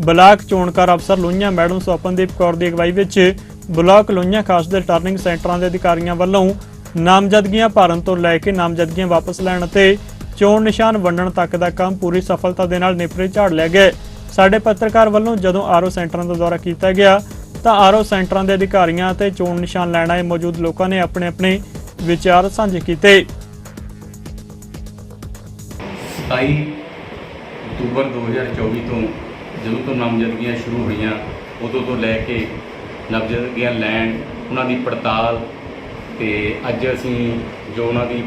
ਬਲਾਕ ਚੋਣਕਾਰ ਅਫਸਰ ਲੋਹੀਆਂ ਮੈਡਮ ਸਵਪਨਦੀਪ ਕੌਰ ਦੀ ਅਗਵਾਈ ਵਿੱਚ ਬਲਾਕ ਲੋਹੀਆਂ ਖਾਸ ਦੇ ਰਿਟਰਨਿੰਗ ਸੈਂਟਰਾਂ ਦੇ ਅਧਿਕਾਰੀਆਂ ਵੱਲੋਂ ਨਾਮਜ਼ਦਗੀਆਂ ਭਰਨ ਤੋਂ ਲੈ ਕੇ ਨਾਮਜ਼ਦਗੀਆਂ ਵਾਪਸ ਲੈਣ ਅਤੇ ਚੋਣ ਨਿਸ਼ਾਨ ਵੰਡਣ ਤੱਕ ਦਾ ਕੰਮ ਪੂਰੀ ਸਫਲਤਾ ਦੇ ਨਾਲ ਨਿਪਰੇ ਝਾੜ ਲਿਆ ਗਿਆ ਸਾਡੇ ਪੱਤਰਕਾਰ ਵੱਲੋਂ ਜਦੋਂ ਆਰਓ ਸੈਂਟਰਾਂ ਦਾ ਦੌਰਾ ਕੀਤਾ ਗਿਆ, ਤਾਂ ਆਰਓ ਸੈਂਟਰਾਂ ਦੇ ਅਧਿਕਾਰੀਆਂ ਅਤੇ ਚੋਣ ਨਿਸ਼ਾਨ ਲੈਣ ਆਏ ਮੌਜੂਦ ਲੋਕਾਂ ਨੇ ਆਪਣੇ ਆਪਣੇ ਵਿਚਾਰ ਸਾਂਝੇ ਕੀਤੇ। 27 ਅਕਤੂਬਰ 2024 ਤੋਂ ਜਦੋਂ ਤੋਂ ਨਾਮਜ਼ਦਗੀਆਂ ਸ਼ੁਰੂ ਹੋਈਆਂ, ਉਦੋਂ ਤੋਂ ਲੈ ਕੇ ਨਾਮਜ਼ਦਗੀਆਂ ਲੈਣ, ਉਹਨਾਂ ਦੀ ਪੜਤਾਲ ਤੇ ਅੱਜ ਅਸੀਂ ਜੋ ਉਹਨਾਂ ਦੀ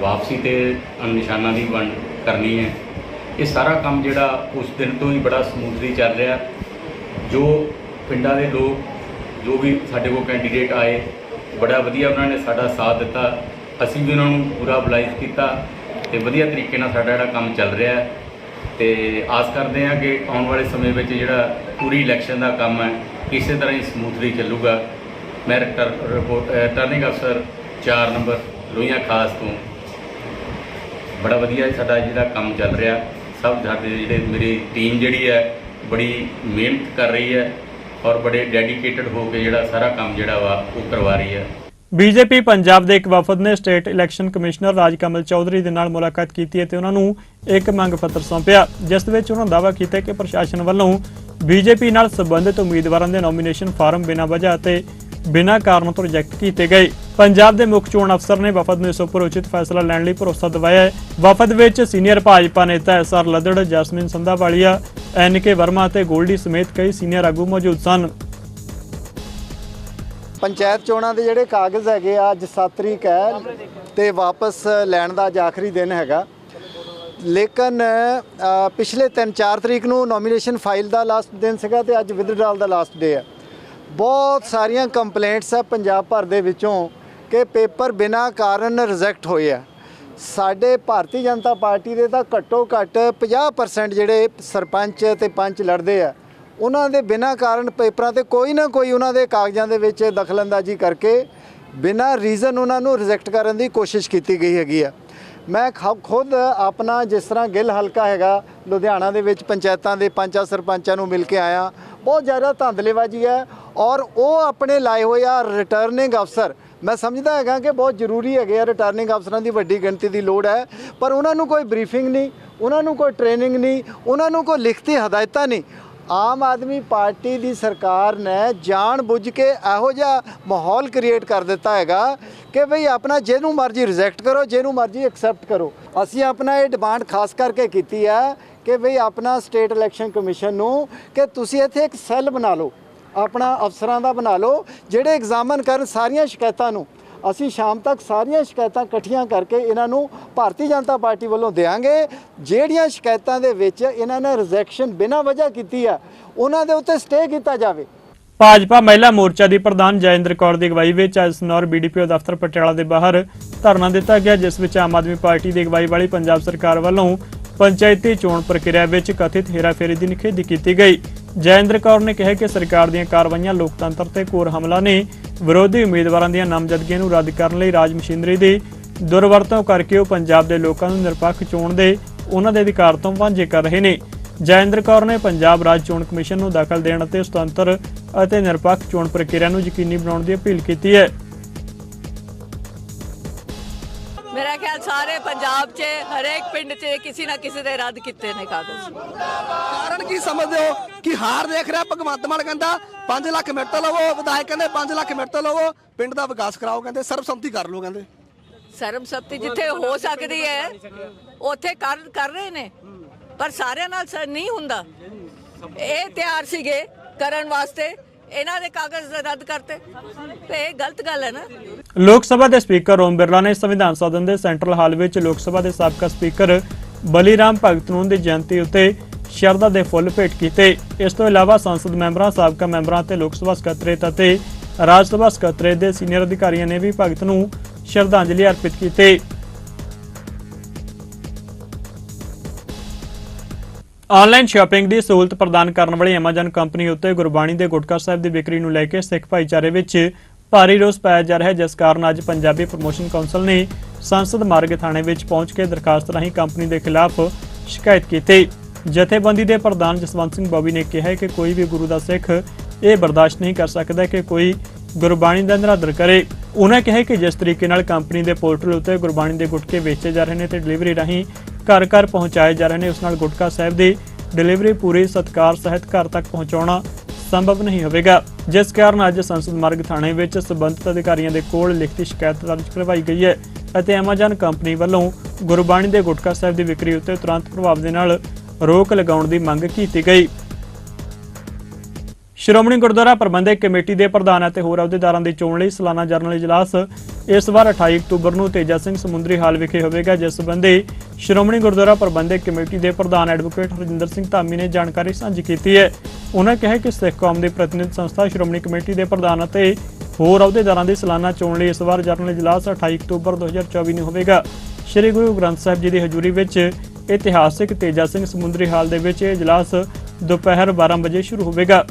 ਵਾਪਸੀ ਤੇ ਨਿਸ਼ਾਨਾਂ ਦੀ ਵੰਡ ਕਰਨੀ ਹੈ। ਇਹ ਸਾਰਾ ਕੰਮ ਜਿਹੜਾ ਉਸ ਦਿਨ ਤੋਂ ਹੀ ਬੜਾ ਸਮੂਥਲੀ ਚੱਲ ਰਿਹਾ। ਜੋ ਪਿੰਡਾਂ ਦੇ ਲੋਕ, ਜੋ ਵੀ ਸਾਡੇ ਕੋਲ ਕੈਂਡੀਡੇਟ ਆਏ, ਬੜਾ ਵਧੀਆ ਉਹਨਾਂ ਨੇ ਸਾਡਾ ਸਾਥ ਦਿੱਤਾ। ਅਸੀਂ ਵੀ ਉਹਨਾਂ ਨੂੰ ਪੂਰਾ ਬਲਾਈਜ਼ ਕੀਤਾ ਤੇ ਵਧੀਆ ਤਰੀਕੇ ਨਾਲ ਸਾਡਾ ਜਿਹੜਾ ਕੰਮ ਚੱਲ ਰਿਹਾ ਹੈ। ਤੇ ਆਸ ਕਰਦੇ ਹਾਂ ਕਿ ਆਉਣ ਵਾਲੇ ਸਮੇਂ ਵਿੱਚ ਜਿਹੜਾ ਪੂਰੀ ਇਲੈਕਸ਼ਨ ਦਾ ਕੰਮ ਹੈ, ਇਸੇ ਤਰ੍ਹਾਂ ਹੀ ਸਮੂਥਲੀ ਚੱਲੂਗਾ। ਮੈਂ ਰਿਟਰਨਿੰਗ ਅਫਸਰ 4 ਨੰਬਰ, ਲੋਹੀਆਂ ਖਾਸ ਤੋਂ। ਬੜਾ ਵਧੀਆ ਸਾਡਾ ਜਿਹੜਾ ਕੰਮ ਚੱਲ ਰਿਹਾ। ਸਭ ਸਾਡੇ ਜਿਹੜੇ ਮੇਰੀ ਟੀਮ ਜਿਹੜੀ ਹੈ, ਬੜੀ ਮਿਹਨਤ ਕਰ ਰਹੀ ਹੈ ਔਰ ਬੜੇ ਡੈਡੀਕੇਟਡ ਹੋ ਕੇ ਜਿਹੜਾ ਸਾਰਾ ਕੰਮ ਜਿਹੜਾ ਵਾ, ਉਹ ਕਰਵਾ ਰਹੀ ਹੈ। ਬੀਜੇਪੀ ਪੰਜਾਬ ਦੇ ਇੱਕ ਵਫਦ ਨੇ state election commissioner Rajkamal Chaudhary ਦੇ ਨਾਲ ਮੁਲਾਕਾਤ ਕੀਤੀ ਅਤੇ ਉਹਨਾਂ ਨੂੰ ਇੱਕ ਮੰਗ ਪੱਤਰ ਸੌਂਪਿਆ, ਜਿਸ ਵਿੱਚ ਉਹਨਾਂ ਦਾਅਵਾ ਕੀਤਾ ਕਿ ਪ੍ਰਸ਼ਾਸਨ ਵੱਲੋਂ ਬੀਜੇਪੀ ਨਾਲ ਸੰਬੰਧਿਤ ਉਮੀਦਵਾਰਾਂ ਦੇ ਨੋਮੀਨੇਸ਼ਨ ਫਾਰਮ ਬਿਨਾਂ ਵਜ੍ਹਾ ਅਤੇ ਬਿਨਾਂ ਕਾਰਨ ਤੋਂ ਰਿਜੈਕਟ ਕੀਤੇ ਗਏ। ਪੰਜਾਬ ਦੇ ਮੁੱਖ ਚੋਣ ਅਫਸਰ ਨੇ ਵਫਦ ਨੂੰ ਇਸ ਉੱਪਰ ਉਚਿਤ ਫੈਸਲਾ ਲੈਣ ਲਈ ਭਰੋਸਾ ਦਿਵਾਇਆ ਹੈ। ਵਫਦ ਵਿੱਚ ਸੀਨੀਅਰ ਭਾਜਪਾ ਨੇਤਾ ਐਸਆਰ ਲੱਦੜ, ਜਸਮਿਨ ਸੰਧਾਵਾਲੀਆ ਐਨਕੇ ਵਰਮਾ ਅਤੇ ਗੋਲਡੀ ਸਮੇਤ ਕਈ ਸੀਨੀਅਰ ਆਗੂ ਮੌਜੂਦ ਸਨ। ਪੰਚਾਇਤ ਚੋਣਾਂ ਦੇ ਜਿਹੜੇ ਕਾਗਜ਼ ਹੈਗੇ ਆ, ਅੱਜ 7 ਤਰੀਕ ਹੈ ਤੇ ਵਾਪਸ ਲੈਣ ਦਾ ਅੱਜ ਆਖਰੀ ਦਿਨ ਹੈਗਾ। ਲੇਕਿਨ ਪਿਛਲੇ 3-4 ਤਰੀਕ ਨੂੰ ਨੋਮੀਨੇਸ਼ਨ ਫਾਈਲ ਦਾ ਲਾਸਟ ਦਿਨ ਸੀਗਾ ਤੇ ਅੱਜ ਵਿਦਡਰਾਲ ਦਾ ਲਾਸਟ ਡੇ ਹੈ। ਬਹੁਤ ਸਾਰੀਆਂ ਕੰਪਲੇਂਟਸ ਆ ਪੰਜਾਬ ਭਰ ਦੇ ਵਿੱਚੋਂ। ਕਿ ਪੇਪਰ ਬਿਨਾਂ ਕਾਰਨ ਰਿਜੈਕਟ ਹੋਏ ਆ। ਸਾਡੇ ਭਾਰਤੀ ਜਨਤਾ ਪਾਰਟੀ ਦੇ ਤਾਂ ਘੱਟੋ ਘੱਟ 50% ਜਿਹੜੇ ਸਰਪੰਚ ਤੇ ਪੰਚ ਲੜਦੇ ਆ, ਉਹਨਾਂ ਦੇ ਬਿਨਾਂ ਕਾਰਨ ਪੇਪਰਾਂ ਤੇ ਕੋਈ ਨਾ ਕੋਈ ਉਹਨਾਂ ਦੇ ਕਾਗਜ਼ਾਂ ਦੇ ਵਿੱਚ ਦਖਲਅੰਦਾਜ਼ੀ ਕਰਕੇ ਬਿਨਾਂ ਰੀਜ਼ਨ ਉਹਨਾਂ ਨੂੰ ਰਿਜੈਕਟ ਕਰਨ ਦੀ ਕੋਸ਼ਿਸ਼ ਕੀਤੀ ਗਈ ਹੈਗੀ ਆ। ਮੈਂ ਖ- ਖੁਦ ਆਪਣਾ ਜਿਸ ਤਰ੍ਹਾਂ ਗਿੱਲ ਹਲਕਾ ਹੈਗਾ, ਲੁਧਿਆਣਾ ਦੇ ਵਿੱਚ ਪੰਚਾਇਤਾਂ ਦੇ ਪੰਚਾਂ ਸਰਪੰਚਾਂ ਨੂੰ ਮਿਲ ਕੇ ਆਇਆ। ਬਹੁਤ ਜ਼ਿਆਦਾ ਧਾਂਦਲੇਬਾਜ਼ੀ ਹੈ ਔਰ ਉਹ ਆਪਣੇ ਲਾਏ ਹੋਏ ਆ ਰਿਟਰਨਿੰਗ ਅਫਸਰ ਮੈਂ ਸਮਝਦਾ ਹੈਗਾ ਕਿ ਬਹੁਤ ਜ਼ਰੂਰੀ ਹੈਗੇ ਆ ਰਿਟਰਨਿੰਗ ਅਫਸਰਾਂ ਦੀ ਵੱਡੀ ਗਿਣਤੀ ਦੀ ਲੋੜ ਹੈ, ਪਰ ਉਹਨਾਂ ਨੂੰ ਕੋਈ ਬਰੀਫਿੰਗ ਨਹੀਂ, ਉਹਨਾਂ ਨੂੰ ਕੋਈ ਟ੍ਰੇਨਿੰਗ ਨਹੀਂ, ਉਹਨਾਂ ਨੂੰ ਕੋਈ ਲਿਖਤੀ ਹਦਾਇਤਾਂ ਨਹੀਂ। ਆਮ ਆਦਮੀ ਪਾਰਟੀ ਦੀ ਸਰਕਾਰ ਨੇ ਜਾਣ ਬੁੱਝ ਕੇ ਇਹੋ ਜਿਹਾ ਮਾਹੌਲ ਕ੍ਰੀਏਟ ਕਰ ਦਿੱਤਾ ਹੈਗਾ ਕਿ ਭਈ ਆਪਣਾ ਜਿਹਨੂੰ ਮਰਜ਼ੀ ਰਿਜੈਕਟ ਕਰੋ, ਜਿਹਨੂੰ ਮਰਜ਼ੀ ਐਕਸੈਪਟ ਕਰੋ। ਅਸੀਂ ਆਪਣਾ ਇਹ ਡਿਮਾਂਡ ਖਾਸ ਕਰਕੇ ਕੀਤੀ ਹੈ ਕਿ ਭਈ ਆਪਣਾ ਸਟੇਟ ਇਲੈਕਸ਼ਨ ਕਮਿਸ਼ਨ ਨੂੰ ਕਿ ਤੁਸੀਂ ਇੱਥੇ ਇੱਕ ਸੈੱਲ ਬਣਾ ਲਓ। ਆਪਣਾ ਅਫਸਰਾਂ ਦਾ ਬਣਾ ਲਓ, ਜਿਹੜੇ ਐਗਜ਼ਾਮਨ ਕਰਨ ਸਾਰੀਆਂ ਸ਼ਿਕਾਇਤਾਂ ਨੂੰ। ਅਸੀਂ ਸ਼ਾਮ ਤੱਕ ਸਾਰੀਆਂ ਸ਼ਿਕਾਇਤਾਂ ਇਕੱਠੀਆਂ ਕਰਕੇ ਇਹਨਾਂ ਨੂੰ ਭਾਰਤੀ ਜਨਤਾ ਪਾਰਟੀ ਵੱਲੋਂ ਦੇਵਾਂਗੇ ਜਿਹੜੀਆਂ ਸ਼ਿਕਾਇਤਾਂ ਦੇ ਵਿੱਚ ਇਹਨਾਂ ਨੇ ਰਿਜੈਕਸ਼ਨ ਬਿਨਾਂ ਵਜ੍ਹਾ ਕੀਤੀ ਆ, ਉਹਨਾਂ ਦੇ ਉੱਤੇ ਸਟੇ ਕੀਤਾ ਜਾਵੇ। ਭਾਜਪਾ ਮਹਿਲਾ ਮੋਰਚਾ ਦੀ ਪ੍ਰਧਾਨ ਜੈਇੰਦਰ ਕੌਰ ਦੀ ਅਗਵਾਈ ਵਿੱਚ ਅੱਜ ਸਨੌਰ ਬੀਡੀਪੀਓ ਦਫ਼ਤਰ ਪਟਿਆਲਾ ਦੇ ਬਾਹਰ ਧਰਨਾ ਦਿੱਤਾ ਗਿਆ, ਜਿਸ ਵਿੱਚ ਆਮ ਆਦਮੀ ਪਾਰਟੀ ਦੀ ਅਗਵਾਈ ਵਾਲੀ ਪੰਜਾਬ ਸਰਕਾਰ ਵੱਲੋਂ ਪੰਚਾਇਤੀ ਚੋਣ ਪ੍ਰਕਿਰਿਆ ਵਿੱਚ ਕਥਿਤ ਹੇਰਾਫੇਰੀ ਦੀ ਨਿਖੇਧੀ ਕੀਤੀ ਗਈ। ਜੈਇੰਦਰ ਕੌਰ ਨੇ ਕਿਹਾ ਕਿ ਸਰਕਾਰ ਦੀਆਂ ਕਾਰਵਾਈਆਂ ਲੋਕਤੰਤਰ ਤੇ ਕੋਰ ਹਮਲਾ ਨੇ ਵਿਰੋਧੀ ਉਮੀਦਵਾਰਾਂ ਦੀਆਂ ਨਾਮਜ਼ਦਗੀਆਂ ਨੂੰ ਰੱਦ ਕਰਨ ਲਈ ਰਾਜ ਮਸ਼ੀਨਰੀ ਦੀ ਦੁਰਵਰਤੋਂ ਕਰਕੇ ਉਹ ਪੰਜਾਬ ਦੇ ਲੋਕਾਂ ਨੂੰ ਨਿਰਪੱਖ ਚੋਣ ਦੇ ਉਹਨਾਂ ਦੇ ਅਧਿਕਾਰ ਤੋਂ ਵਾਂਝੇ ਕਰ ਰਹੇ ਨੇ। ਜੈਇੰਦਰ ਕੌਰ ਨੇ ਪੰਜਾਬ ਰਾਜ ਚੋਣ ਕਮਿਸ਼ਨ ਨੂੰ ਦਖਲ ਦੇਣ ਅਤੇ ਸੁਤੰਤਰ ਅਤੇ ਨਿਰਪੱਖ ਚੋਣ ਪ੍ਰਕਿਰਿਆ ਨੂੰ ਯਕੀਨੀ ਬਣਾਉਣ ਦੀ ਅਪੀਲ ਕੀਤੀ ਹੈ। ਮੇਰਾ ਖਿਆਲ ਸਾਰੇ ਪੰਜਾਬ 'ਚ ਹਰੇਕ ਪਿੰਡ 'ਚ ਕਿਸੇ ਨਾ ਕਿਸੇ ਦੇ ਰੱਦ ਕੀਤੇ ਨੇ ਕਾਗਜ਼। ਕਾਰਨ ਕੀ ਸਮਝਦੇ ਹੋ? ਕਿ ਹਾਰ ਦੇਖ ਰਿਹਾ ਭਗਵੰਤ ਮਾਨ ਕਹਿੰਦਾ 5 ਲੱਖ ਮਿੰਟ ਲਵੋ ਵਿਧਾਇਕ ਕਹਿੰਦੇ 5 ਲੱਖ ਮਿੰਟ ਲਵੋ ਪਿੰਡ ਦਾ ਵਿਕਾਸ ਕਰਾਓ ਕਹਿੰਦੇ ਸਰਬਸੰਮਤੀ ਕਰ ਲਓ ਕਹਿੰਦੇ। ਸਰਬਸੰਮਤੀ ਜਿੱਥੇ ਹੋ ਸਕਦੀ ਹੈ ਉੱਥੇ ਕਰ ਕਰ ਰਹੇ ਨੇ ਪਰ ਸਾਰਿਆਂ ਨਾਲ ਨਹੀਂ ਹੁੰਦਾ। ਇਹ ਤਿਆਰ ਸੀਗੇ ਕਰਨ ਵਾਸਤੇ ਇਹਨਾਂ ਦੇ ਕਾਗਜ਼ ਰੱਦ ਕਰਤੇ। ਤੇ ਇਹ ਗਲਤ ਗੱਲ ਹੈ ਨਾ। ਲੋਕ ਸਭਾ ਦੇ ਸਪੀਕਰ ਓਮ ਬਿਰਲਾ ਨੇ ਸੰਵਿਧਾਨ ਸਦਨ ਦੇ ਸੈਂਟਰਲ ਹਾਲ ਵਿੱਚ ਲੋਕ ਸਭਾ ਦੇ ਸਾਬਕਾ ਸਪੀਕਰ ਬਲੀਰਾਮ ਭਗਤ ਨੂੰ ਦੀ ਜਯੰਤੀ ਉੱਤੇ ਸ਼ਰਧਾ ਦੇ ਫੁੱਲ ਭੇਟ ਕੀਤੇ। ਇਸ ਤੋਂ ਇਲਾਵਾ ਸੰਸਦ ਮੈਂਬਰਾਂ, ਸਾਬਕਾ ਮੈਂਬਰਾਂ ਤੇ ਲੋਕ ਸਭਾ ਸਕੱਤਰੇਤ ਅਤੇ ਰਾਜ ਸਭਾ ਸਕੱਤਰੇਤ ਦੇ ਸੀਨੀਅਰ ਅਧਿਕਾਰੀਆਂ ਨੇ ਵੀ ਭਗਤ ਨੂੰ ਸ਼ਰਧਾਂਜਲੀ ਅਰਪਿਤ ਕੀਤੀ। ਆਨਲਾਈਨ ਸ਼ਾਪਿੰਗ ਦੀ ਸਹੂਲਤ ਪ੍ਰਦਾਨ ਕਰਨ ਵਾਲੀ Amazon ਕੰਪਨੀ ਉੱਤੇ ਗੁਰਬਾਣੀ ਦੇ ਗੁਟਕਾ ਸਾਹਿਬ ਦੀ ਵਿਕਰੀ ਨੂੰ ਲੈ ਕੇ ਸਿੱਖ ਭਾਈਚਾਰੇ ਵਿੱਚ ਭਾਰੀ ਰੋਸ ਪਾਇਆ ਜਾ ਰਿਹਾ ਹੈ, ਜਿਸ ਕਾਰਨ ਅੱਜ ਪੰਜਾਬੀ ਪ੍ਰਮੋਸ਼ਨ ਕੌਂਸਲ ਨੇ ਸੰਸਦ ਮਾਰਗ ਥਾਣੇ ਵਿੱਚ ਪਹੁੰਚ ਕੇ ਦਰਖਾਸਤ ਰਾਹੀਂ ਕੰਪਨੀ ਦੇ ਖਿਲਾਫ ਸ਼ਿਕਾਇਤ ਕੀਤੀ। ਜਥੇਬੰਦੀ ਦੇ ਪ੍ਰਧਾਨ ਜਸਵੰਤ ਸਿੰਘ ਬੋਬੀ ਨੇ ਕਿਹਾ ਕਿ ਕੋਈ ਵੀ ਗੁਰੂ ਦਾ ਸਿੱਖ ਇਹ ਬਰਦਾਸ਼ਤ ਨਹੀਂ ਕਰ ਸਕਦਾ ਕਿ ਕੋਈ ਗੁਰਬਾਣੀ ਦਾ ਨਿਰਾਦਰ ਕਰੇ। ਉਹਨਾਂ ਕਿਹਾ ਕਿ ਜਿਸ ਤਰੀਕੇ ਨਾਲ ਕੰਪਨੀ ਦੇ ਪੋਰਟਲ ਉੱਤੇ ਗੁਰਬਾਣੀ ਦੇ ਗੁਟਕੇ ਵੇਚੇ ਜਾ ਰਹੇ ਨੇ ਤੇ ਡਿਲੀਵਰੀ ਰਾਹੀਂ ਘਰ ਘਰ ਪਹੁੰਚਾਏ ਜਾ ਰਹੇ ਨੇ। ਉਸ ਨਾਲ ਗੁਟਕਾ ਸਾਹਿਬ ਦੀ ਡਿਲੀਵਰੀ ਪੂਰੀ ਸਤਕਾਰ ਸਹਿਤ ਘਰ ਤੱਕ ਪਹੁੰਚਾਉਣਾ ਸੰਭਵ ਨਹੀਂ ਹੋਵੇਗਾ। ਜਿਸ ਕਾਰਨ ਅੱਜ ਸੰਸਦ ਮਾਰਗ ਥਾਣੇ ਵਿੱਚ ਸਬੰਧਤ ਅਧਿਕਾਰੀਆਂ ਦੇ ਕੋਲ ਲਿਖਤੀ ਸ਼ਿਕਾਇਤ ਦਰਜ ਕਰਵਾਈ ਗਈ ਹੈ ਅਤੇ Amazon ਕੰਪਨੀ ਵੱਲੋਂ ਗੁਰਬਾਣੀ ਦੇ ਗੁਟਕਾ ਸਾਹਿਬ ਦੀ ਵਿਕਰੀ ਉੱਤੇ ਤੁਰੰਤ ਪ੍ਰਭਾਵ ਦੇ ਨਾਲ ਰੋਕ ਲਗਾਉਣ ਦੀ ਮੰਗ ਕੀਤੀ ਗਈ। ਸ਼੍ਰੋਮਣੀ ਗੁਰਦੁਆਰਾ ਪ੍ਰਬੰਧਕ ਕਮੇਟੀ ਦੇ ਪ੍ਰਧਾਨ ਅਤੇ ਹੋਰ ਅਹੁਦੇਦਾਰਾਂ ਦੀ ਚੋਣ ਲਈ ਸਾਲਾਨਾ ਜਨਰਲ ਇਜਲਾਸ ਇਸ ਵਾਰ 28 ਅਕਤੂਬਰ ਨੂੰ ਤੇਜਾ ਸਿੰਘ ਸਮੁੰਦਰੀ ਹਾਲ ਵਿਖੇ ਹੋਵੇਗਾ, ਜਿਸ ਸੰਬੰਧੀ ਸ਼੍ਰੋਮਣੀ ਗੁਰਦੁਆਰਾ ਪ੍ਰਬੰਧਕ ਕਮੇਟੀ ਦੇ ਪ੍ਰਧਾਨ ਐਡਵੋਕੇਟ ਹਰਜਿੰਦਰ ਸਿੰਘ ਧਾਮੀ ਨੇ ਜਾਣਕਾਰੀ ਸਾਂਝੀ ਕੀਤੀ ਹੈ। ਉਹਨਾਂ ਕਿਹਾ ਕਿ ਸਿੱਖ ਕੌਮ ਦੀ ਪ੍ਰਤੀਨਿਧ ਸੰਸਥਾ ਸ਼੍ਰੋਮਣੀ ਕਮੇਟੀ ਦੇ ਪ੍ਰਧਾਨ ਅਤੇ ਹੋਰ ਅਹੁਦੇਦਾਰਾਂ ਦੀ ਸਾਲਾਨਾ ਚੋਣ ਲਈ ਇਸ ਵਾਰ ਜਨਰਲ ਇਜਲਾਸ 28 ਅਕਤੂਬਰ 2024 ਨੂੰ ਹੋਵੇਗਾ। ਸ੍ਰੀ ਗੁਰੂ ਗ੍ਰੰਥ ਸਾਹਿਬ ਜੀ ਦੀ ਹਜ਼ੂਰੀ ਵਿੱਚ ਇਤਿਹਾਸਿਕ ਤੇਜਾ ਸਿੰਘ ਸਮੁੰਦਰੀ ਹਾਲ ਦੇ ਵਿੱਚ ਇਹ ਇਜਲਾਸ ਦੁਪਹਿਰ 12 ਵਜੇ ਸ਼ੁਰੂ ਹੋਵੇਗਾ।